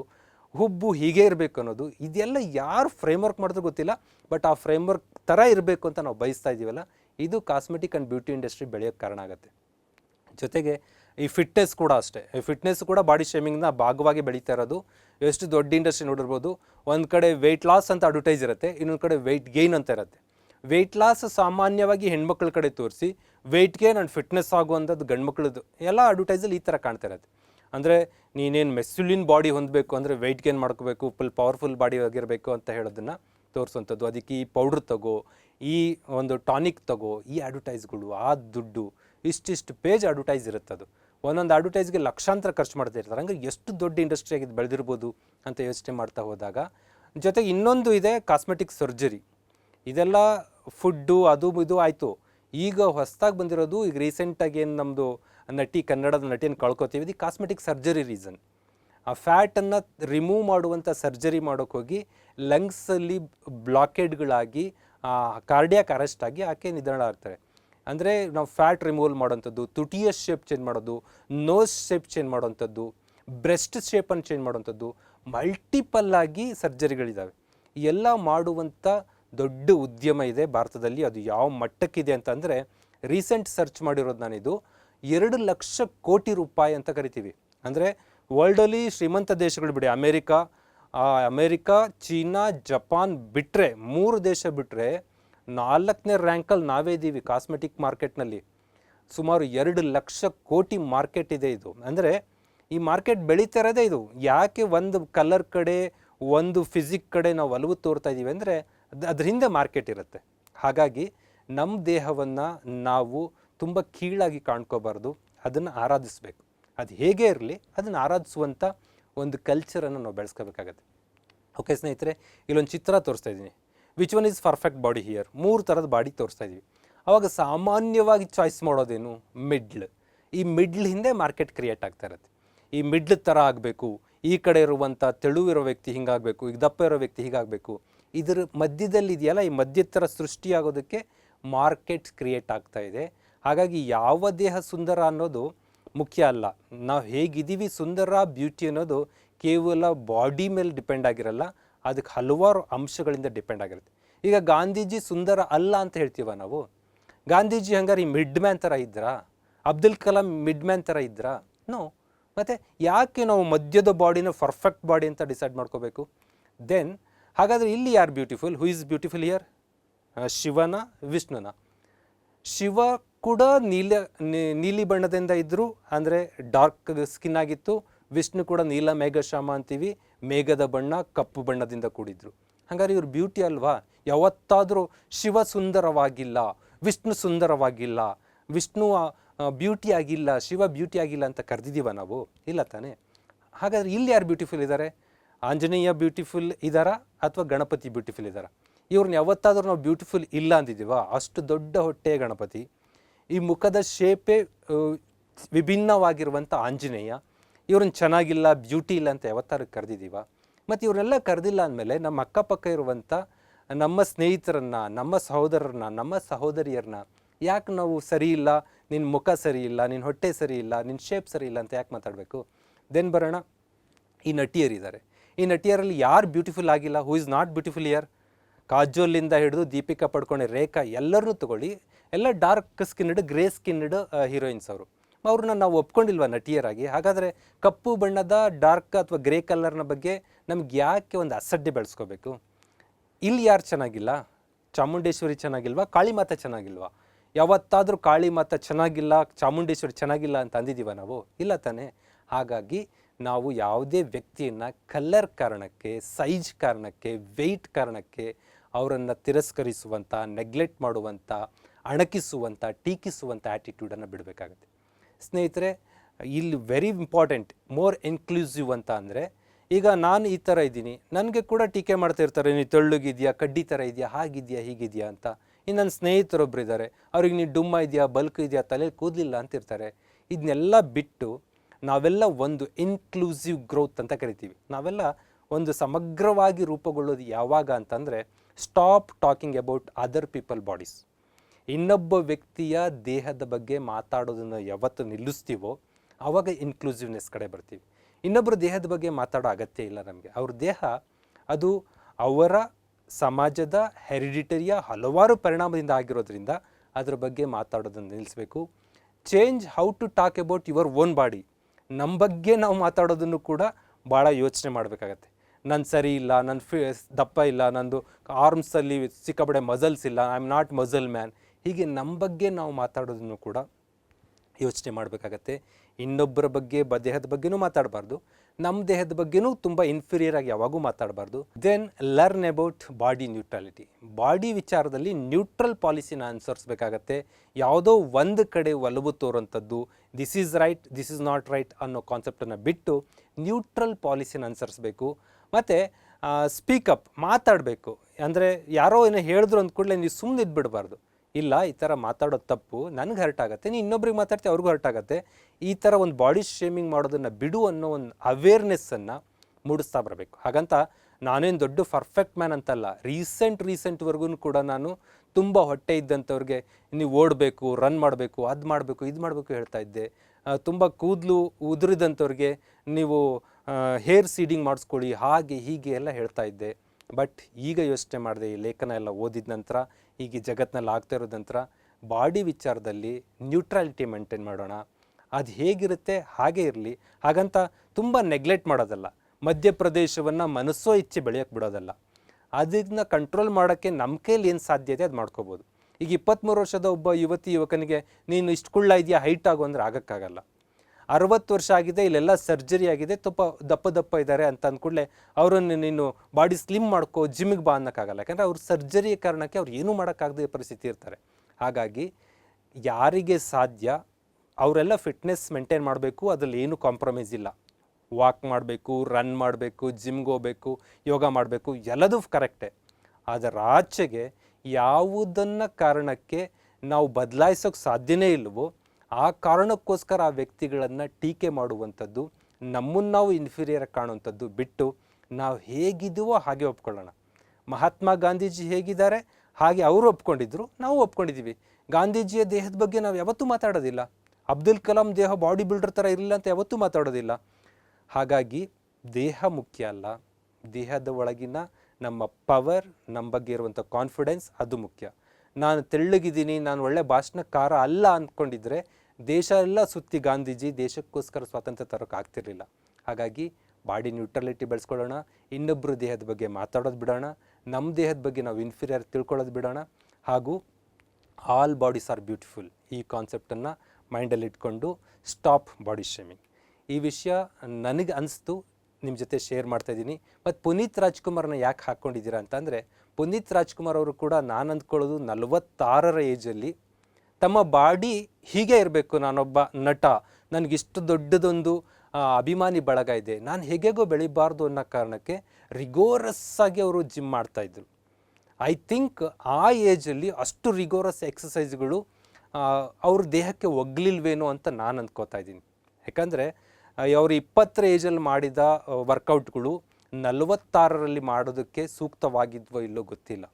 ಹುಬ್ಬು ಹೀಗೆ ಇರಬೇಕು ಅನ್ನೋದು. ಇದೆಲ್ಲ ಯಾರು ಫ್ರೇಮ್ ವರ್ಕ್ ಮಾಡಿದ್ರು ಗೊತ್ತಿಲ್ಲ. ಬಟ್ ಆ ಫ್ರೇಮ್ವರ್ಕ್ ಥರ ಇರಬೇಕು ಅಂತ ನಾವು ಬಯಸ್ತಾ ಇದ್ದೀವಲ್ಲ, ಇದು ಕಾಸ್ಮೆಟಿಕ್ ಆ್ಯಂಡ್ ಬ್ಯೂಟಿ ಇಂಡಸ್ಟ್ರಿ ಬೆಳೆಯೋಕ್ಕೆ ಕಾರಣ ಆಗುತ್ತೆ. ಜೊತೆಗೆ ಈ ಫಿಟ್ನೆಸ್ ಕೂಡ ಅಷ್ಟೇ. ಈ ಫಿಟ್ನೆಸ್ ಕೂಡ ಬಾಡಿ ಶೇಮಿಂಗ್ನ ಭಾಗವಾಗಿ ಬೆಳೀತಾ ಇರೋದು, ಎಷ್ಟು ದೊಡ್ಡ ಇಂಡಸ್ಟ್ರಿ ನೋಡಿರ್ಬೋದು, ಒಂದು ಕಡೆ ವೆಯ್ಟ್ ಲಾಸ್ ಅಂತ ಅಡ್ವರ್ಟೈಸ್ ಇರುತ್ತೆ, ಇನ್ನೊಂದು ಕಡೆ ವೆಯ್ಟ್ ಗೇನ್ ಅಂತ ಇರುತ್ತೆ. ವೆಯ್ಟ್ ಲಾಸ್ ಸಾಮಾನ್ಯವಾಗಿ ಹೆಣ್ಮಕ್ಳ ಕಡೆ ತೋರಿಸಿ ವೆಯ್ಟ್ ಗೇನ್ ಆ್ಯಂಡ್ ಫಿಟ್ನೆಸ್ ಆಗುವಂಥದ್ದು ಗಂಡ್ಮಕ್ಳದ್ದು, ಎಲ್ಲ ಅಡ್ವರ್ಟೈಸಲ್ಲಿ ಈ ಥರ ಕಾಣ್ತಾ ಇರುತ್ತೆ. ಅಂದರೆ ನೀನೇನು ಮೆಸ್ಯುಲಿನ್ ಬಾಡಿ ಹೊಂದಬೇಕು ಅಂದರೆ ವೆಯ್ಟ್ ಗೇನ್ ಮಾಡ್ಕೋಬೇಕು ಫುಲ್ ಪವರ್ಫುಲ್ ಬಾಡಿ ಆಗಿರಬೇಕು ಅಂತ ಹೇಳೋದನ್ನು ತೋರಿಸುವಂಥದ್ದು, ಅದಕ್ಕೆ ಈ ಪೌಡ್ರ್ ತಗೋ, ಈ ಒಂದು ಟಾನಿಕ್ ತಗೋ, ಈ ಅಡ್ವರ್ಟೈಸ್ಗಳು ಆ ದುಡ್ಡು, ಇಷ್ಟಿಷ್ಟು ಪೇಜ್ ಅಡ್ವರ್ಟೈಸ್ ಅದು ಒಂದೊಂದು ಅಡ್ವರ್ಟೈಸ್ಗೆ ಲಕ್ಷಾಂತರ ಖರ್ಚು ಮಾಡ್ತಾ ಇರ್ತಾರೆ. ಹಂಗೆ ಎಷ್ಟು ದೊಡ್ಡ ಇಂಡಸ್ಟ್ರಿ ಆಗಿದ್ದು ಬೆಳೆದಿರ್ಬೋದು ಅಂತ ಯೋಚನೆ ಮಾಡ್ತಾ ಹೋದಾಗ, ಜೊತೆಗೆ ಇನ್ನೊಂದು ಇದೆ ಕಾಸ್ಮೆಟಿಕ್ ಸರ್ಜರಿ ಇದೆಲ್ಲ ಫುಡ್ಡು ಅದು ಇದು ಆಯಿತು. ಈಗ ಹೊಸದಾಗಿ ಬಂದಿರೋದು, ಈಗ ರೀಸೆಂಟಾಗಿ ಏನು ನಮ್ಮದು ನಟಿ, ಕನ್ನಡದ ನಟಿಯನ್ನು ಕಳ್ಕೊತೀವಿ. ಇದು ಕಾಸ್ಮೆಟಿಕ್ ಸರ್ಜರಿ ರೀಸನ್ ಆ ಫ್ಯಾಟನ್ನು ರಿಮೂವ್ ಮಾಡುವಂಥ ಸರ್ಜರಿ ಮಾಡೋಕ್ಕೆ ಹೋಗಿ ಲಂಗ್ಸಲ್ಲಿ ಬ್ಲಾಕೇಡ್ಗಳಾಗಿ ಕಾರ್ಡಿಯಾಕ್ ಅರೆಸ್ಟ್ ಆಗಿ ಆಕೆ ನಿಧನ ಆಗ್ತಾರೆ ಅಂದರೆ ನಾವು ಫ್ಯಾಟ್ ರಿಮೂವಲ್ ಮಾಡೋಂಥದ್ದು, ತುಟಿಯ ಶೇಪ್ ಚೇಂಜ್ ಮಾಡೋದು, ನೋಸ್ ಶೇಪ್ ಚೇಂಜ್ ಮಾಡೋವಂಥದ್ದು ಬ್ರೆಸ್ಟ್ ಶೇಪನ್ನು ಚೇಂಜ್ ಮಾಡೋಂಥದ್ದು, ಮಲ್ಟಿಪಲ್ ಆಗಿ ಸರ್ಜರಿಗಳಿದ್ದಾವೆ ಎಲ್ಲ ಮಾಡುವಂಥ ದೊಡ್ಡ ಉದ್ಯಮ ಇದೆ ಭಾರತದಲ್ಲಿ. ಅದು ಯಾವ ಮಟ್ಟಕ್ಕಿದೆ ಅಂತಂದರೆ ರೀಸೆಂಟ್ ಸರ್ಚ್ ಮಾಡಿರೋದು ನಾನಿದು. ಎರಡು ಲಕ್ಷ ಕೋಟಿ ರೂಪಾಯಿ ಅಂತ ಕರಿತೀವಿ. ಅಂದರೆ ವರ್ಲ್ಡಲ್ಲಿ ಶ್ರೀಮಂತ ದೇಶಗಳು ಬಿಡಿ, ಅಮೇರಿಕಾ ಅಮೇರಿಕಾ, ಚೀನಾ, ಜಪಾನ್ ಬಿಟ್ಟರೆ ಮೂರು ದೇಶ ಬಿಟ್ಟರೆ ನಾಲ್ಕನೇ ರ್ಯಾಂಕಲ್ಲಿ ನಾವೇ ಇದ್ದೀವಿ ಕಾಸ್ಮೆಟಿಕ್ ಮಾರ್ಕೆಟ್ನಲ್ಲಿ. ಸುಮಾರು ಎರಡು ಲಕ್ಷ ಕೋಟಿ ಮಾರ್ಕೆಟ್ ಇದೆ ಇದು. ಅಂದರೆ ಈ ಮಾರ್ಕೆಟ್ ಬೆಳೀತಾ ಇರೋದೇ ಇದು. ಯಾಕೆ ಒಂದು ಕಲರ್ ಕಡೆ, ಒಂದು ಫಿಸಿಕ್ ಕಡೆ ನಾವು ಒಲವು ತೋರ್ತಾ ಇದ್ದೀವಿ ಅಂದರೆ ಅದ್ರ ಹಿಂದೆ ಮಾರ್ಕೆಟ್ ಇರುತ್ತೆ. ಹಾಗಾಗಿ ನಮ್ಮ ದೇಹವನ್ನು ನಾವು ತುಂಬ ಕೀಳಾಗಿ ಕಾಣ್ಕೋಬಾರ್ದು. ಅದನ್ನು ಆರಾಧಿಸ್ಬೇಕು. ಅದು ಹೇಗೆ ಇರಲಿ ಅದನ್ನು ಆರಾಧಿಸುವಂಥ ಒಂದು ಕಲ್ಚರನ್ನು ನಾವು ಬೆಳೆಸ್ಕೋಬೇಕಾಗತ್ತೆ. ಓಕೆ ಸ್ನೇಹಿತರೆ, ಇಲ್ಲೊಂದು ಚಿತ್ರ ತೋರಿಸ್ತಾ ಇದ್ದೀನಿ. Which one is perfect body here ಮೂರು ಥರದ ಬಾಡಿ ತೋರಿಸ್ತಾ ಇದ್ದೀವಿ. ಅವಾಗ ಸಾಮಾನ್ಯವಾಗಿ ಚಾಯ್ಸ್ ಮಾಡೋದೇನು? ಮಿಡ್ಲ್ ಈ ಮಿಡ್ಲ್ ಹಿಂದೆ ಮಾರ್ಕೆಟ್ ಕ್ರಿಯೇಟ್ ಆಗ್ತಾ ಇರುತ್ತೆ. ಈ ಮಿಡ್ಲ್ ಥರ ಆಗಬೇಕು, ಈ ಕಡೆ ಇರುವಂಥ ತೆಳುವಿರೋ ವ್ಯಕ್ತಿ ಹಿಂಗಾಗಬೇಕು ಈಗ ದಪ್ಪ ಇರೋ ವ್ಯಕ್ತಿ ಹೀಗಾಗಬೇಕು. ಇದರ ಮಧ್ಯದಲ್ಲಿ ಇದೆಯಲ್ಲ, ಈ ಮಧ್ಯ ಥರ ಸೃಷ್ಟಿಯಾಗೋದಕ್ಕೆ ಮಾರ್ಕೆಟ್ ಕ್ರಿಯೇಟ್ ಆಗ್ತಾ ಇದೆ. ಹಾಗಾಗಿ ಯಾವ ದೇಹ ಸುಂದರ ಅನ್ನೋದು ಮುಖ್ಯ ಅಲ್ಲ. ನಾವು ಹೇಗಿದ್ದೀವಿ ಸುಂದರ ಬ್ಯೂಟಿ ಅನ್ನೋದು ಕೇವಲ ಬಾಡಿ ಮೇಲೆ ಡಿಪೆಂಡ್ ಆಗಿರಲ್ಲ ಅದಕ್ಕೆ ಹಲವಾರು ಅಂಶಗಳಿಂದ ಡಿಪೆಂಡ್ ಆಗಿರುತ್ತೆ. ಈಗ ಗಾಂಧೀಜಿ ಸುಂದರ ಅಲ್ಲ ಅಂತ ಹೇಳ್ತೀವ ನಾವು? ಗಾಂಧೀಜಿ ಹಂಗಾರೆ ಈ ಮಿಡ್ ಮ್ಯಾನ್ ಥರ ಇದ್ರಾ? ಅಬ್ದುಲ್ ಕಲಾಂ ಮಿಡ್ ಮ್ಯಾನ್ ಥರ ಇದ್ರಾ? ನೋ. ಮತ್ತು ಯಾಕೆ ನಾವು ಮಧ್ಯದ ಬಾಡಿನ ಪರ್ಫೆಕ್ಟ್ ಬಾಡಿ ಅಂತ ಡಿಸೈಡ್ ಮಾಡ್ಕೋಬೇಕು? ದೆನ್ ಹಾಗಾದರೆ ಇಲ್ಲಿ ಯಾರು beautiful? Who is beautiful here? ಶಿವನ, ವಿಷ್ಣುನ. ಶಿವ ಕೂಡ ನೀಲ ನೀಲಿ ಬಣ್ಣದಿಂದ ಇದ್ದರು ಅಂದರೆ ಡಾರ್ಕ್ ಸ್ಕಿನ್ ಆಗಿತ್ತು. ವಿಷ್ಣು ಕೂಡ ನೀಲ ಮೇಘಶ್ಯಾಮ ಅಂತೀವಿ. ಮೇಘದ ಬಣ್ಣ ಕಪ್ಪು ಬಣ್ಣದಿಂದ ಕೂಡಿದ್ರು. ಹಾಗಾದ್ರೆ ಇವ್ರ ಬ್ಯೂಟಿ ಅಲ್ವಾ? ಯಾವತ್ತಾದರೂ ಶಿವ ಸುಂದರವಾಗಿಲ್ಲ, ವಿಷ್ಣು ಸುಂದರವಾಗಿಲ್ಲ, ವಿಷ್ಣು ಬ್ಯೂಟಿ ಆಗಿಲ್ಲ, ಶಿವ ಬ್ಯೂಟಿ ಆಗಿಲ್ಲ ಅಂತ ಕರೆದಿದ್ದೀವ ನಾವು? ಇಲ್ಲ ತಾನೆ. ಹಾಗಾದ್ರೆ ಇಲ್ಲಿ ಯಾರು ಬ್ಯೂಟಿಫುಲ್ ಇದ್ದಾರೆ ಆಂಜನೇಯ ಬ್ಯೂಟಿಫುಲ್ ಇದ್ದಾರಾ ಅಥವಾ ಗಣಪತಿ ಬ್ಯೂಟಿಫುಲ್ ಇದ್ದಾರಾ ಇವ್ರನ್ನ ಯಾವತ್ತಾದ್ರೂ ನಾವು ಬ್ಯೂಟಿಫುಲ್ ಇಲ್ಲ ಅಂದಿದ್ದೀವ? ಅಷ್ಟು ದೊಡ್ಡ ಹೊಟ್ಟೆಯ ಗಣಪತಿ. ಈ ಮುಖದ ಶೇಪೇ ವಿಭಿನ್ನವಾಗಿರುವಂಥ ಆಂಜನೇಯ. ಇವ್ರನ್ನ ಚೆನ್ನಾಗಿಲ್ಲ, ಬ್ಯೂಟಿ ಇಲ್ಲ ಅಂತ ಯಾವತ್ತಾರು ಕರೆದಿದ್ದೀವ. ಮತ್ತು ಇವರೆಲ್ಲ ಕರೆದಿಲ್ಲ ಅಂದಮೇಲೆ ನಮ್ಮ ಅಕ್ಕಪಕ್ಕ ಇರುವಂಥ ನಮ್ಮ ಸ್ನೇಹಿತರನ್ನ, ನಮ್ಮ ಸಹೋದರರನ್ನ, ನಮ್ಮ ಸಹೋದರಿಯರನ್ನ ಯಾಕೆ ನಾವು ಸರಿ ಇಲ್ಲ ನಿನ್ನ ಮುಖ ಸರಿ ಇಲ್ಲ ನಿನ್ನ ಹೊಟ್ಟೆ ಸರಿ ಇಲ್ಲ ನಿನ್ನ ಶೇಪ್ ಸರಿ ಇಲ್ಲ ಅಂತ ಯಾಕೆ ಮಾತಾಡಬೇಕು? ದೆನ್ ಬರೋಣ, ಈ ನಟಿಯರಿದ್ದಾರೆ. ಈ ನಟಿಯರಲ್ಲಿ ಯಾರು ಬ್ಯೂಟಿಫುಲ್ ಆಗಿಲ್ಲ? Who is not beautiful here ಕಾಜೋಲಿಂದ ಹಿಡಿದು ದೀಪಿಕಾ ಪಡ್ಕೊಂಡೆ ರೇಖಾ ಎಲ್ಲರನ್ನೂ ತಗೊಳ್ಳಿ. ಎಲ್ಲ dark skinned grey skinned heroines ಅವರು. ಅವ್ರನ್ನ ನಾವು ಒಪ್ಕೊಂಡಿಲ್ವಾ ನಟಿಯರಾಗಿ? ಹಾಗಾದರೆ ಕಪ್ಪು ಬಣ್ಣದ ಡಾರ್ಕ್ ಅಥವಾ ಗ್ರೇ ಕಲರ್ನ ಬಗ್ಗೆ ನಮ್ಗೆ ಯಾಕೆ ಒಂದು ಅಸಡ್ಡೆ ಬೆಳೆಸ್ಕೋಬೇಕು? ಇಲ್ಲಿ ಯಾರು ಚೆನ್ನಾಗಿಲ್ಲ? ಚಾಮುಂಡೇಶ್ವರಿ ಚೆನ್ನಾಗಿಲ್ವಾ? ಕಾಳಿ ಮಾತಾ ಚೆನ್ನಾಗಿಲ್ವಾ? ಯಾವತ್ತಾದರೂ ಕಾಳಿ ಮಾತಾ ಚೆನ್ನಾಗಿಲ್ಲ, ಚಾಮುಂಡೇಶ್ವರಿ ಚೆನ್ನಾಗಿಲ್ಲ ಅಂತ ಅಂದಿದ್ದೀವ ನಾವು? ಇಲ್ಲ ತಾನೆ. ಹಾಗಾಗಿ ನಾವು ಯಾವುದೇ ವ್ಯಕ್ತಿಯನ್ನು ಕಲ್ಲರ್ ಕಾರಣಕ್ಕೆ ಸೈಜ್ ಕಾರಣಕ್ಕೆ ವೆಯ್ಟ್ ಕಾರಣಕ್ಕೆ ಅವರನ್ನು ತಿರಸ್ಕರಿಸುವಂಥ ನೆಗ್ಲೆಕ್ಟ್ ಮಾಡುವಂಥ ಅಣಕಿಸುವಂಥ ಟೀಕಿಸುವಂಥ ಆ್ಯಟಿಟ್ಯೂಡನ್ನು ಬಿಡಬೇಕಾಗತ್ತೆ. ಸ್ನೇಹಿತರೆ, ಇಲ್ಲಿ ವೆರಿ ಇಂಪಾರ್ಟೆಂಟ್ ಮೋರ್ ಇನ್ಕ್ಲೂಸಿವ್ ಅಂತ ಅಂದರೆ, ಈಗ ನಾನು ಈ ಥರ ಇದ್ದೀನಿ, ನನಗೆ ಕೂಡ ಟೀಕೆ ಮಾಡ್ತಾ ಇರ್ತಾರೆ ನೀನು ತೆಳ್ಳಗಿದೆಯಾ, ಕಡ್ಡಿ ಥರ ಇದೆಯಾ, ಹಾಗಿದೆಯಾ, ಹೀಗಿದೆಯಾ ಅಂತ. ಇನ್ನು ನನ್ನ ಸ್ನೇಹಿತರೊಬ್ಬರು ಇದ್ದಾರೆ ಅವ್ರಿಗೆ ನೀವು ಡುಮ್ಮ ಇದೆಯಾ, ಬಲ್ಕ್ ಇದೆಯಾ ತಲೆ ಕೂದಲಿಲ್ಲ ಅಂತಿರ್ತಾರೆ ಇದನ್ನೆಲ್ಲ ಬಿಟ್ಟು ನಾವೆಲ್ಲ ಒಂದು ಇನ್ಕ್ಲೂಸಿವ್ ಗ್ರೋತ್ ಅಂತ ಕರಿತೀವಿ. ನಾವೆಲ್ಲ ಒಂದು ಸಮಗ್ರವಾಗಿ ರೂಪುಗೊಳ್ಳೋದು ಯಾವಾಗ ಅಂತಂದರೆ stop talking about other people bodies ಇನ್ನೊಬ್ಬ ವ್ಯಕ್ತಿಯ ದೇಹದ ಬಗ್ಗೆ ಮಾತಾಡೋದನ್ನು ಯಾವತ್ತು ನಿಲ್ಲಿಸ್ತೀವೋ ಆವಾಗ ಇನ್ಕ್ಲೂಸಿವ್ನೆಸ್ ಕಡೆ ಬರ್ತೀವಿ. ಇನ್ನೊಬ್ಬರ ದೇಹದ ಬಗ್ಗೆ ಮಾತಾಡೋ ಅಗತ್ಯ ಇಲ್ಲ ನಮಗೆ. ಅವ್ರ ದೇಹ, ಅದು ಅವರ ಸಮಾಜದ ಹೆರಿಡಿಟರಿಯ ಹಲವಾರು ಪರಿಣಾಮದಿಂದ ಆಗಿರೋದ್ರಿಂದ ಅದರ ಬಗ್ಗೆ ಮಾತಾಡೋದನ್ನು ನಿಲ್ಲಿಸಬೇಕು. Change how to talk about your own body ನಮ್ಮ ಬಗ್ಗೆ ನಾವು ಮಾತಾಡೋದನ್ನು ಕೂಡ ಭಾಳ ಯೋಚನೆ ಮಾಡಬೇಕಾಗತ್ತೆ. ನಾನು ಸರಿ ಇಲ್ಲ ನನ್ನ ಫಿ, ದಪ್ಪ ಇಲ್ಲ, ನಂದು ಆರ್ಮ್ಸಲ್ಲಿ ಸಿಕ್ಕಾಪಡೆ ಮಸಲ್ಸ್ ಇಲ್ಲ I am not muscle man ಹೀಗೆ ನಮ್ಮ ಬಗ್ಗೆ ನಾವು ಮಾತಾಡೋದನ್ನು ಕೂಡ ಯೋಚನೆ ಮಾಡಬೇಕಾಗತ್ತೆ. ಇನ್ನೊಬ್ಬರ ಬಗ್ಗೆ, ಬ, ದೇಹದ ಬಗ್ಗೆನೂ ಮಾತಾಡಬಾರ್ದು. ನಮ್ಮ ದೇಹದ ಬಗ್ಗೆನೂ ತುಂಬ ಇನ್ಫೀರಿಯರ್ ಆಗಿ ಯಾವಾಗೂ ಮಾತಾಡಬಾರ್ದು. Then learn about body neutrality body ವಿಚಾರದಲ್ಲಿ ನ್ಯೂಟ್ರಲ್ ಪಾಲಿಸಿನ ಅನುಸರಿಸಬೇಕಾಗತ್ತೆ. ಯಾವುದೋ ಒಂದು ಕಡೆ ಒಲವು ತೋರುವಂಥದ್ದು this is right this is not right ಅನ್ನೋ ಕಾನ್ಸೆಪ್ಟನ್ನು ಬಿಟ್ಟು ನ್ಯೂಟ್ರಲ್ ಪಾಲಿಸಿನ ಅನುಸರಿಸಬೇಕು. ಮತ್ತು ಸ್ಪೀಕಪ್ ಮಾತಾಡಬೇಕು. ಅಂದರೆ ಯಾರೋ ಏನೋ ಹೇಳಿದ್ರು ಅಂದ ಕೂಡಲೇ ನೀವು ಸುಮ್ಮನೆ ಇದ್ಬಿಡಬಾರ್ದು. ಇಲ್ಲ, ಈ ಥರ ಮಾತಾಡೋದು ತಪ್ಪು, ನನಗೆ ಹರ್ಟ್ ಆಗುತ್ತೆ, ನೀನು ಇನ್ನೊಬ್ರಿಗೆ ಮಾತಾಡ್ತಿ, ಅವ್ರಿಗೂ ಹರ್ಟ್ ಆಗುತ್ತೆ. ಈ ಥರ ಒಂದು ಬಾಡಿ ಶೇಮಿಂಗ್ ಮಾಡೋದನ್ನು ಬಿಡು ಅನ್ನೋ ಒಂದು ಅವೇರ್ನೆಸ್ಸನ್ನು ಮೂಡಿಸ್ತಾ ಬರಬೇಕು. ಹಾಗಂತ ನಾನೇನು ದೊಡ್ಡ ಪರ್ಫೆಕ್ಟ್ ಮ್ಯಾನ್ ಅಂತಲ್ಲ ರೀಸೆಂಟ್ ರೀಸೆಂಟ್ವರೆಗೂ ಕೂಡ ನಾನು ತುಂಬ ಹೊಟ್ಟೆ ಇದ್ದಂಥವ್ರಿಗೆ ನೀವು ಓಡಬೇಕು ರನ್ ಮಾಡಬೇಕು, ಅದು ಮಾಡಬೇಕು, ಇದು ಮಾಡಬೇಕು ಹೇಳ್ತಾ ಇದ್ದೆ. ತುಂಬ ಕೂದಲು ಉದುರಿದಂಥವ್ರಿಗೆ ನೀವು ಹೇರ್ ಸೀಡಿಂಗ್ ಮಾಡಿಸ್ಕೊಳ್ಳಿ, ಹಾಗೆ ಹೀಗೆ ಎಲ್ಲ ಹೇಳ್ತಾ ಇದ್ದೆ. ಬಟ್ ಈಗ ಯೋಚನೆ ಮಾಡಿದೆ, ಈ ಲೇಖನ ಎಲ್ಲ ಓದಿದ ನಂತರ, ಈಗ ಜಗತ್ತಿನಲ್ಲಿ ಆಗ್ತಾ ಇರೋದ ನಂತರ ಬಾಡಿ ವಿಚಾರದಲ್ಲಿ ನ್ಯೂಟ್ರಾಲಿಟಿ ಮೇಂಟೈನ್ ಮಾಡೋಣ. ಅದು ಹೇಗಿರುತ್ತೆ? ಹಾಗೇ ಇರಲಿ. ಹಾಗಂತ ತುಂಬ ನೆಗ್ಲೆಕ್ಟ್ ಮಾಡೋದಲ್ಲ. ಮಧ್ಯಪ್ರದೇಶವನ್ನು ಮನಸ್ಸೋ ಇಚ್ಛೆ ಬೆಳೆಯೋಕ್ಕೆ ಬಿಡೋದಲ್ಲ. ಅದನ್ನ ಕಂಟ್ರೋಲ್ ಮಾಡೋಕ್ಕೆ ನಮ್ಮ ಕೈಲಿ ಏನು ಸಾಧ್ಯತೆ ಅದು ಮಾಡ್ಕೋಬೋದು. ಈಗ ಇಪ್ಪತ್ತ್ಮೂರು ವರ್ಷದ ಒಬ್ಬ ಯುವತಿ ಯುವಕನಿಗೆ, ನೀನು ಇಷ್ಟು ಕುಳ್ಳ ಇದೆಯಾ? ಹೈಟ್ ಆಗು ಅಂದರೆ ಆಗೋಕ್ಕಾಗಲ್ಲ. ಅರವತ್ತು ವರ್ಷ ಆಗಿದೆ, ಇಲ್ಲೆಲ್ಲ ಸರ್ಜರಿ ಆಗಿದೆ, ತುಪ್ಪ ದಪ್ಪ ದಪ್ಪ ಇದ್ದಾರೆ ಅಂತ ಅಂದ್ಕೂಡಲೇ ಅವರನ್ನು ನೀನು ಬಾಡಿ ಸ್ಲಿಮ್ ಮಾಡ್ಕೋ ಜಿಮ್ಗೆ ಬಾ ಅನ್ನೋಕ್ಕಾಗಲ್ಲ. ಯಾಕಂದರೆ ಅವ್ರು ಸರ್ಜರಿ ಕಾರಣಕ್ಕೆ ಅವ್ರು ಏನೂ ಮಾಡೋಕ್ಕಾಗದೇ ಪರಿಸ್ಥಿತಿ ಇರ್ತಾರೆ. ಹಾಗಾಗಿ ಯಾರಿಗೆ ಸಾಧ್ಯ, ಅವರೆಲ್ಲ ಫಿಟ್ನೆಸ್ ಮೇಂಟೈನ್ ಮಾಡಬೇಕು, ಅದರಲ್ಲಿ ಏನೂ ಕಾಂಪ್ರಮೈಸ್ ಇಲ್ಲ. ವಾಕ್ ಮಾಡಬೇಕು, ರನ್ ಮಾಡಬೇಕು, ಜಿಮ್ಗೆ ಹೋಗಬೇಕು, ಯೋಗ ಮಾಡಬೇಕು, ಎಲ್ಲದೂ ಕರೆಕ್ಟೇ. ಅದರ ಆಚೆಗೆ ಯಾವುದನ್ನು ಕಾರಣಕ್ಕೆ ನಾವು ಬದಲಾಯಿಸೋಕೆ ಸಾಧ್ಯನೇ ಇಲ್ವೋ ಆ ಕಾರಣಕ್ಕೋಸ್ಕರ ಆ ವ್ಯಕ್ತಿಗಳನ್ನು ಟೀಕೆ ಮಾಡುವಂಥದ್ದು ನಮ್ಮನ್ನು ನಾವು ಇನ್ಫೀರಿಯರ್ ಕಾಣುವಂಥದ್ದು ಬಿಟ್ಟು ನಾವು ಹೇಗಿದ್ದೀವೋ ಹಾಗೆ ಒಪ್ಕೊಳ್ಳೋಣ. ಮಹಾತ್ಮ ಗಾಂಧೀಜಿ ಹೇಗಿದ್ದಾರೆ, ಹಾಗೆ ಅವರು ಒಪ್ಕೊಂಡಿದ್ರು, ನಾವು ಒಪ್ಕೊಂಡಿದ್ದೀವಿ ಗಾಂಧೀಜಿಯ ದೇಹದ ಬಗ್ಗೆ ನಾವು ಯಾವತ್ತೂ ಮಾತಾಡೋದಿಲ್ಲ. ಅಬ್ದುಲ್ ಕಲಾಂ ದೇಹ ಬಾಡಿ ಬಿಲ್ಡರ್ ಥರ ಇರಲಿಲ್ಲ ಅಂತ ಯಾವತ್ತೂ ಮಾತಾಡೋದಿಲ್ಲ. ಹಾಗಾಗಿ ದೇಹ ಮುಖ್ಯ ಅಲ್ಲ. ದೇಹದ ಒಳಗಿನ ನಮ್ಮ ಪವರ್ ನಮ್ಮ ಬಗ್ಗೆ ಇರುವಂಥ ಕಾನ್ಫಿಡೆನ್ಸ್ ಅದು ಮುಖ್ಯ. ನಾನು ತೆಳ್ಳಗಿದ್ದೀನಿ, ನಾನು ಒಳ್ಳೆ ಭಾಷಣಕಾರ ಅಲ್ಲ ಅಂದ್ಕೊಂಡಿದ್ರೆ ದೇಶ ಎಲ್ಲ ಸುತ್ತಿ ಗಾಂಧೀಜಿ ದೇಶಕ್ಕೋಸ್ಕರ ಸ್ವಾತಂತ್ರ್ಯ ತರೋಕೆ ಆಗ್ತಿರಲಿಲ್ಲ. ಹಾಗಾಗಿ ಬಾಡಿ ನ್ಯೂಟ್ರಲಿಟಿ ಬೆಳೆಸ್ಕೊಳ್ಳೋಣ ಇನ್ನೊಬ್ಬರು ದೇಹದ ಬಗ್ಗೆ ಮಾತಾಡೋದು ಬಿಡೋಣ ನಮ್ಮ ದೇಹದ ಬಗ್ಗೆ ನಾವು ಇನ್ಫೀರಿಯರ್ ತಿಳ್ಕೊಳ್ಳೋದು ಬಿಡೋಣ. ಹಾಗೂ ಆಲ್ ಬಾಡೀಸ್ ಆರ್ ಬ್ಯೂಟಿಫುಲ್ ಈ ಕಾನ್ಸೆಪ್ಟನ್ನು ಮೈಂಡಲ್ಲಿ ಇಟ್ಕೊಂಡು ಸ್ಟಾಪ್ ಬಾಡಿ ಶೇಮಿಂಗ್ ಈ ವಿಷಯ ನನಗೆ ಅನಿಸ್ತು ನಿಮ್ಮ ಜೊತೆ ಶೇರ್ ಮಾಡ್ತಾ ಇದ್ದೀನಿ ಮತ್ತು ಪುನೀತ್ ರಾಜ್ಕುಮಾರ್ನ ಯಾಕೆ ಹಾಕ್ಕೊಂಡಿದ್ದೀರಾ ಅಂತಂದರೆ, ಪುನೀತ್ ರಾಜ್ಕುಮಾರ್ ಅವರು ಕೂಡ ನಾನು ಅಂದ್ಕೊಳ್ಳೋದು ನಲವತ್ತಾರರ ಏಜಲ್ಲಿ ತಮ್ಮ ಬಾಡಿ ಹೀಗೆ ಇರಬೇಕು, ನಾನೊಬ್ಬ ನಟ. ನನಗಿಷ್ಟು ದೊಡ್ಡದೊಂದು ಅಭಿಮಾನಿ ಬಳಗ ಇದೆ. ನಾನು ಹೇಗೆಗೋ ಬೆಳಿಬಾರ್ದು ಅನ್ನೋ ಕಾರಣಕ್ಕೆ ರಿಗೋರಸ್ ಆಗಿ ಅವರು ಜಿಮ್ ಮಾಡ್ತಾಯಿದ್ರು ಐ ಥಿಂಕ್ ಆ ಏಜಲ್ಲಿ ಅಷ್ಟು ರಿಗೋರಸ್ ಎಕ್ಸಸೈಸ್ಗಳು ಅವ್ರ ದೇಹಕ್ಕೆ ಒಗ್ಲಿಲ್ವೇನೋ ಅಂತ ನಾನು ಅಂದ್ಕೋತಾ ಇದ್ದೀನಿ. ಯಾಕಂದರೆ ಅವರು ಇಪ್ಪತ್ತರ ಏಜಲ್ಲಿ ಮಾಡಿದ ವರ್ಕೌಟ್ಗಳು ನಲವತ್ತಾರರಲ್ಲಿ ಮಾಡೋದಕ್ಕೆ ಸೂಕ್ತವಾಗಿದ್ವೋ ಇಲ್ಲೋ ಗೊತ್ತಿಲ್ಲ.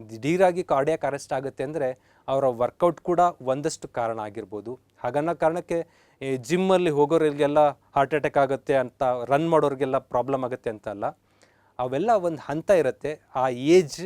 ದಿಢೀರಾಗಿ ಕಾರ್ಡಿಯಾಕ್ ಅರೆಸ್ಟ್ ಆಗುತ್ತೆ ಅಂದರೆ ಅವರ ವರ್ಕೌಟ್ ಕೂಡ ಒಂದಷ್ಟು ಕಾರಣ ಆಗಿರ್ಬೋದು. ಹಾಗನ್ನೋ ಕಾರಣಕ್ಕೆ ಈ ಜಿಮ್ಮಲ್ಲಿ ಹೋಗೋರಿಗೆಲ್ಲ ಹಾರ್ಟ್ ಅಟ್ಯಾಕ್ ಆಗುತ್ತೆ ಅಂತ, ರನ್ ಮಾಡೋರಿಗೆಲ್ಲ ಪ್ರಾಬ್ಲಮ್ ಆಗುತ್ತೆ ಅಂತ ಅಲ್ಲ. ಅವೆಲ್ಲ ಒಂದು ಹಂತ ಇರುತ್ತೆ. ಆ ಏಜ್,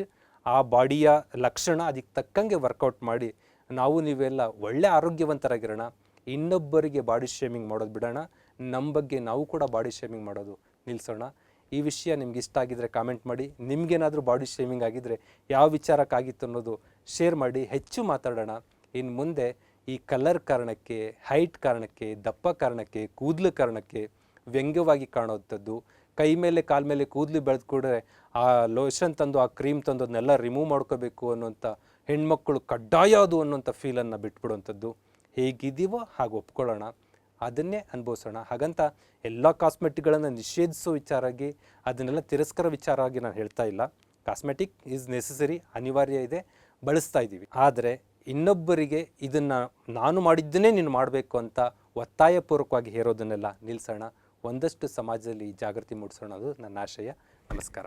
ಆ ಬಾಡಿಯ ಲಕ್ಷಣ ಅದಕ್ಕೆ ತಕ್ಕಂಗೆ ವರ್ಕೌಟ್ ಮಾಡಿ ನಾವು ನೀವೆಲ್ಲ ಒಳ್ಳೆ ಆರೋಗ್ಯವಂತರಾಗಿರೋಣ. ಇನ್ನೊಬ್ಬರಿಗೆ ಬಾಡಿ ಶೇಮಿಂಗ್ ಮಾಡೋದು ಬಿಡೋಣ. ನಮ್ಮ ಬಗ್ಗೆ ನಾವು ಕೂಡ ಬಾಡಿ ಶೇಮಿಂಗ್ ಮಾಡೋದು ನಿಲ್ಲಿಸೋಣ ಈ ವಿಷಯ ನಿಮ್ಗೆ ಇಷ್ಟ ಆಗಿದ್ರೆ ಕಾಮೆಂಟ್ ಮಾಡಿ, ನಿಮ್ಗೇನಾದರೂ ಬಾಡಿ ಶೇಮಿಂಗ್ ಆಗಿದ್ರೆ ಯಾವ ವಿಚಾರಕ್ಕಾಗಿತ್ತು ಅನ್ನೋದು ಶೇರ್ ಮಾಡಿ, ಹೆಚ್ಚು ಮಾತಾಡೋಣ. ಇನ್ನು ಮುಂದೆ ಈ ಕಲರ್ ಕಾರಣಕ್ಕೆ ಹೈಟ್ ಕಾರಣಕ್ಕೆ, ದಪ್ಪ ಕಾರಣಕ್ಕೆ, ಕೂದಲು ಕಾರಣಕ್ಕೆ ವ್ಯಂಗ್ಯವಾಗಿ ಕಾಣೋವಂಥದ್ದು, ಕೈ ಮೇಲೆ ಕಾಲ ಮೇಲೆ ಕೂದಲು ಬೆಳೆದು ಕೂಡರೆ ಆ ಲೋಷನ್ ತಂದು, ಆ ಕ್ರೀಮ್ ತಂದು ಅದನ್ನೆಲ್ಲ ರಿಮೂವ್ ಮಾಡ್ಕೋಬೇಕು ಅನ್ನೋಂಥ ಹೆಣ್ಮಕ್ಳು ಕಡ್ಡಾಯ ಅದು ಅನ್ನೋಂಥ ಫೀಲನ್ನು ಬಿಟ್ಬಿಡುವಂಥದ್ದು. ಹೇಗಿದ್ದೀವೋ ಹಾಗೆ ಒಪ್ಕೊಳ್ಳೋಣ. ಅದನ್ನೇ ಅನುಭವಿಸೋಣ. ಹಾಗಂತ ಎಲ್ಲ ಕಾಸ್ಮೆಟಿಕ್ಗಳನ್ನು ನಿಷೇಧಿಸೋ ವಿಚಾರಾಗಿ, ಅದನ್ನೆಲ್ಲ ತಿರಸ್ಕರ ವಿಚಾರ ಆಗಿ ನಾನು ಹೇಳ್ತಾ ಇಲ್ಲ. ಕಾಸ್ಮೆಟಿಕ್ ಈಸ್ ನೆಸಸರಿ, ಅನಿವಾರ್ಯ ಇದೆ, ಬಳಸ್ತಾ ಇದ್ದೀವಿ. ಆದರೆ ಇನ್ನೊಬ್ಬರಿಗೆ ಇದನ್ನು ನಾನು ಮಾಡಿದ್ದನ್ನೇ ನೀನು ಮಾಡಬೇಕು ಅಂತ ಒತ್ತಾಯಪೂರ್ವಕವಾಗಿ ಹೇರೋದನ್ನೆಲ್ಲ ನಿಲ್ಲಿಸೋಣ ಒಂದಷ್ಟು ಸಮಾಜದಲ್ಲಿ ಜಾಗೃತಿ ಮೂಡಿಸೋಣ ಅದು ನನ್ನ ಆಶಯ. ನಮಸ್ಕಾರ.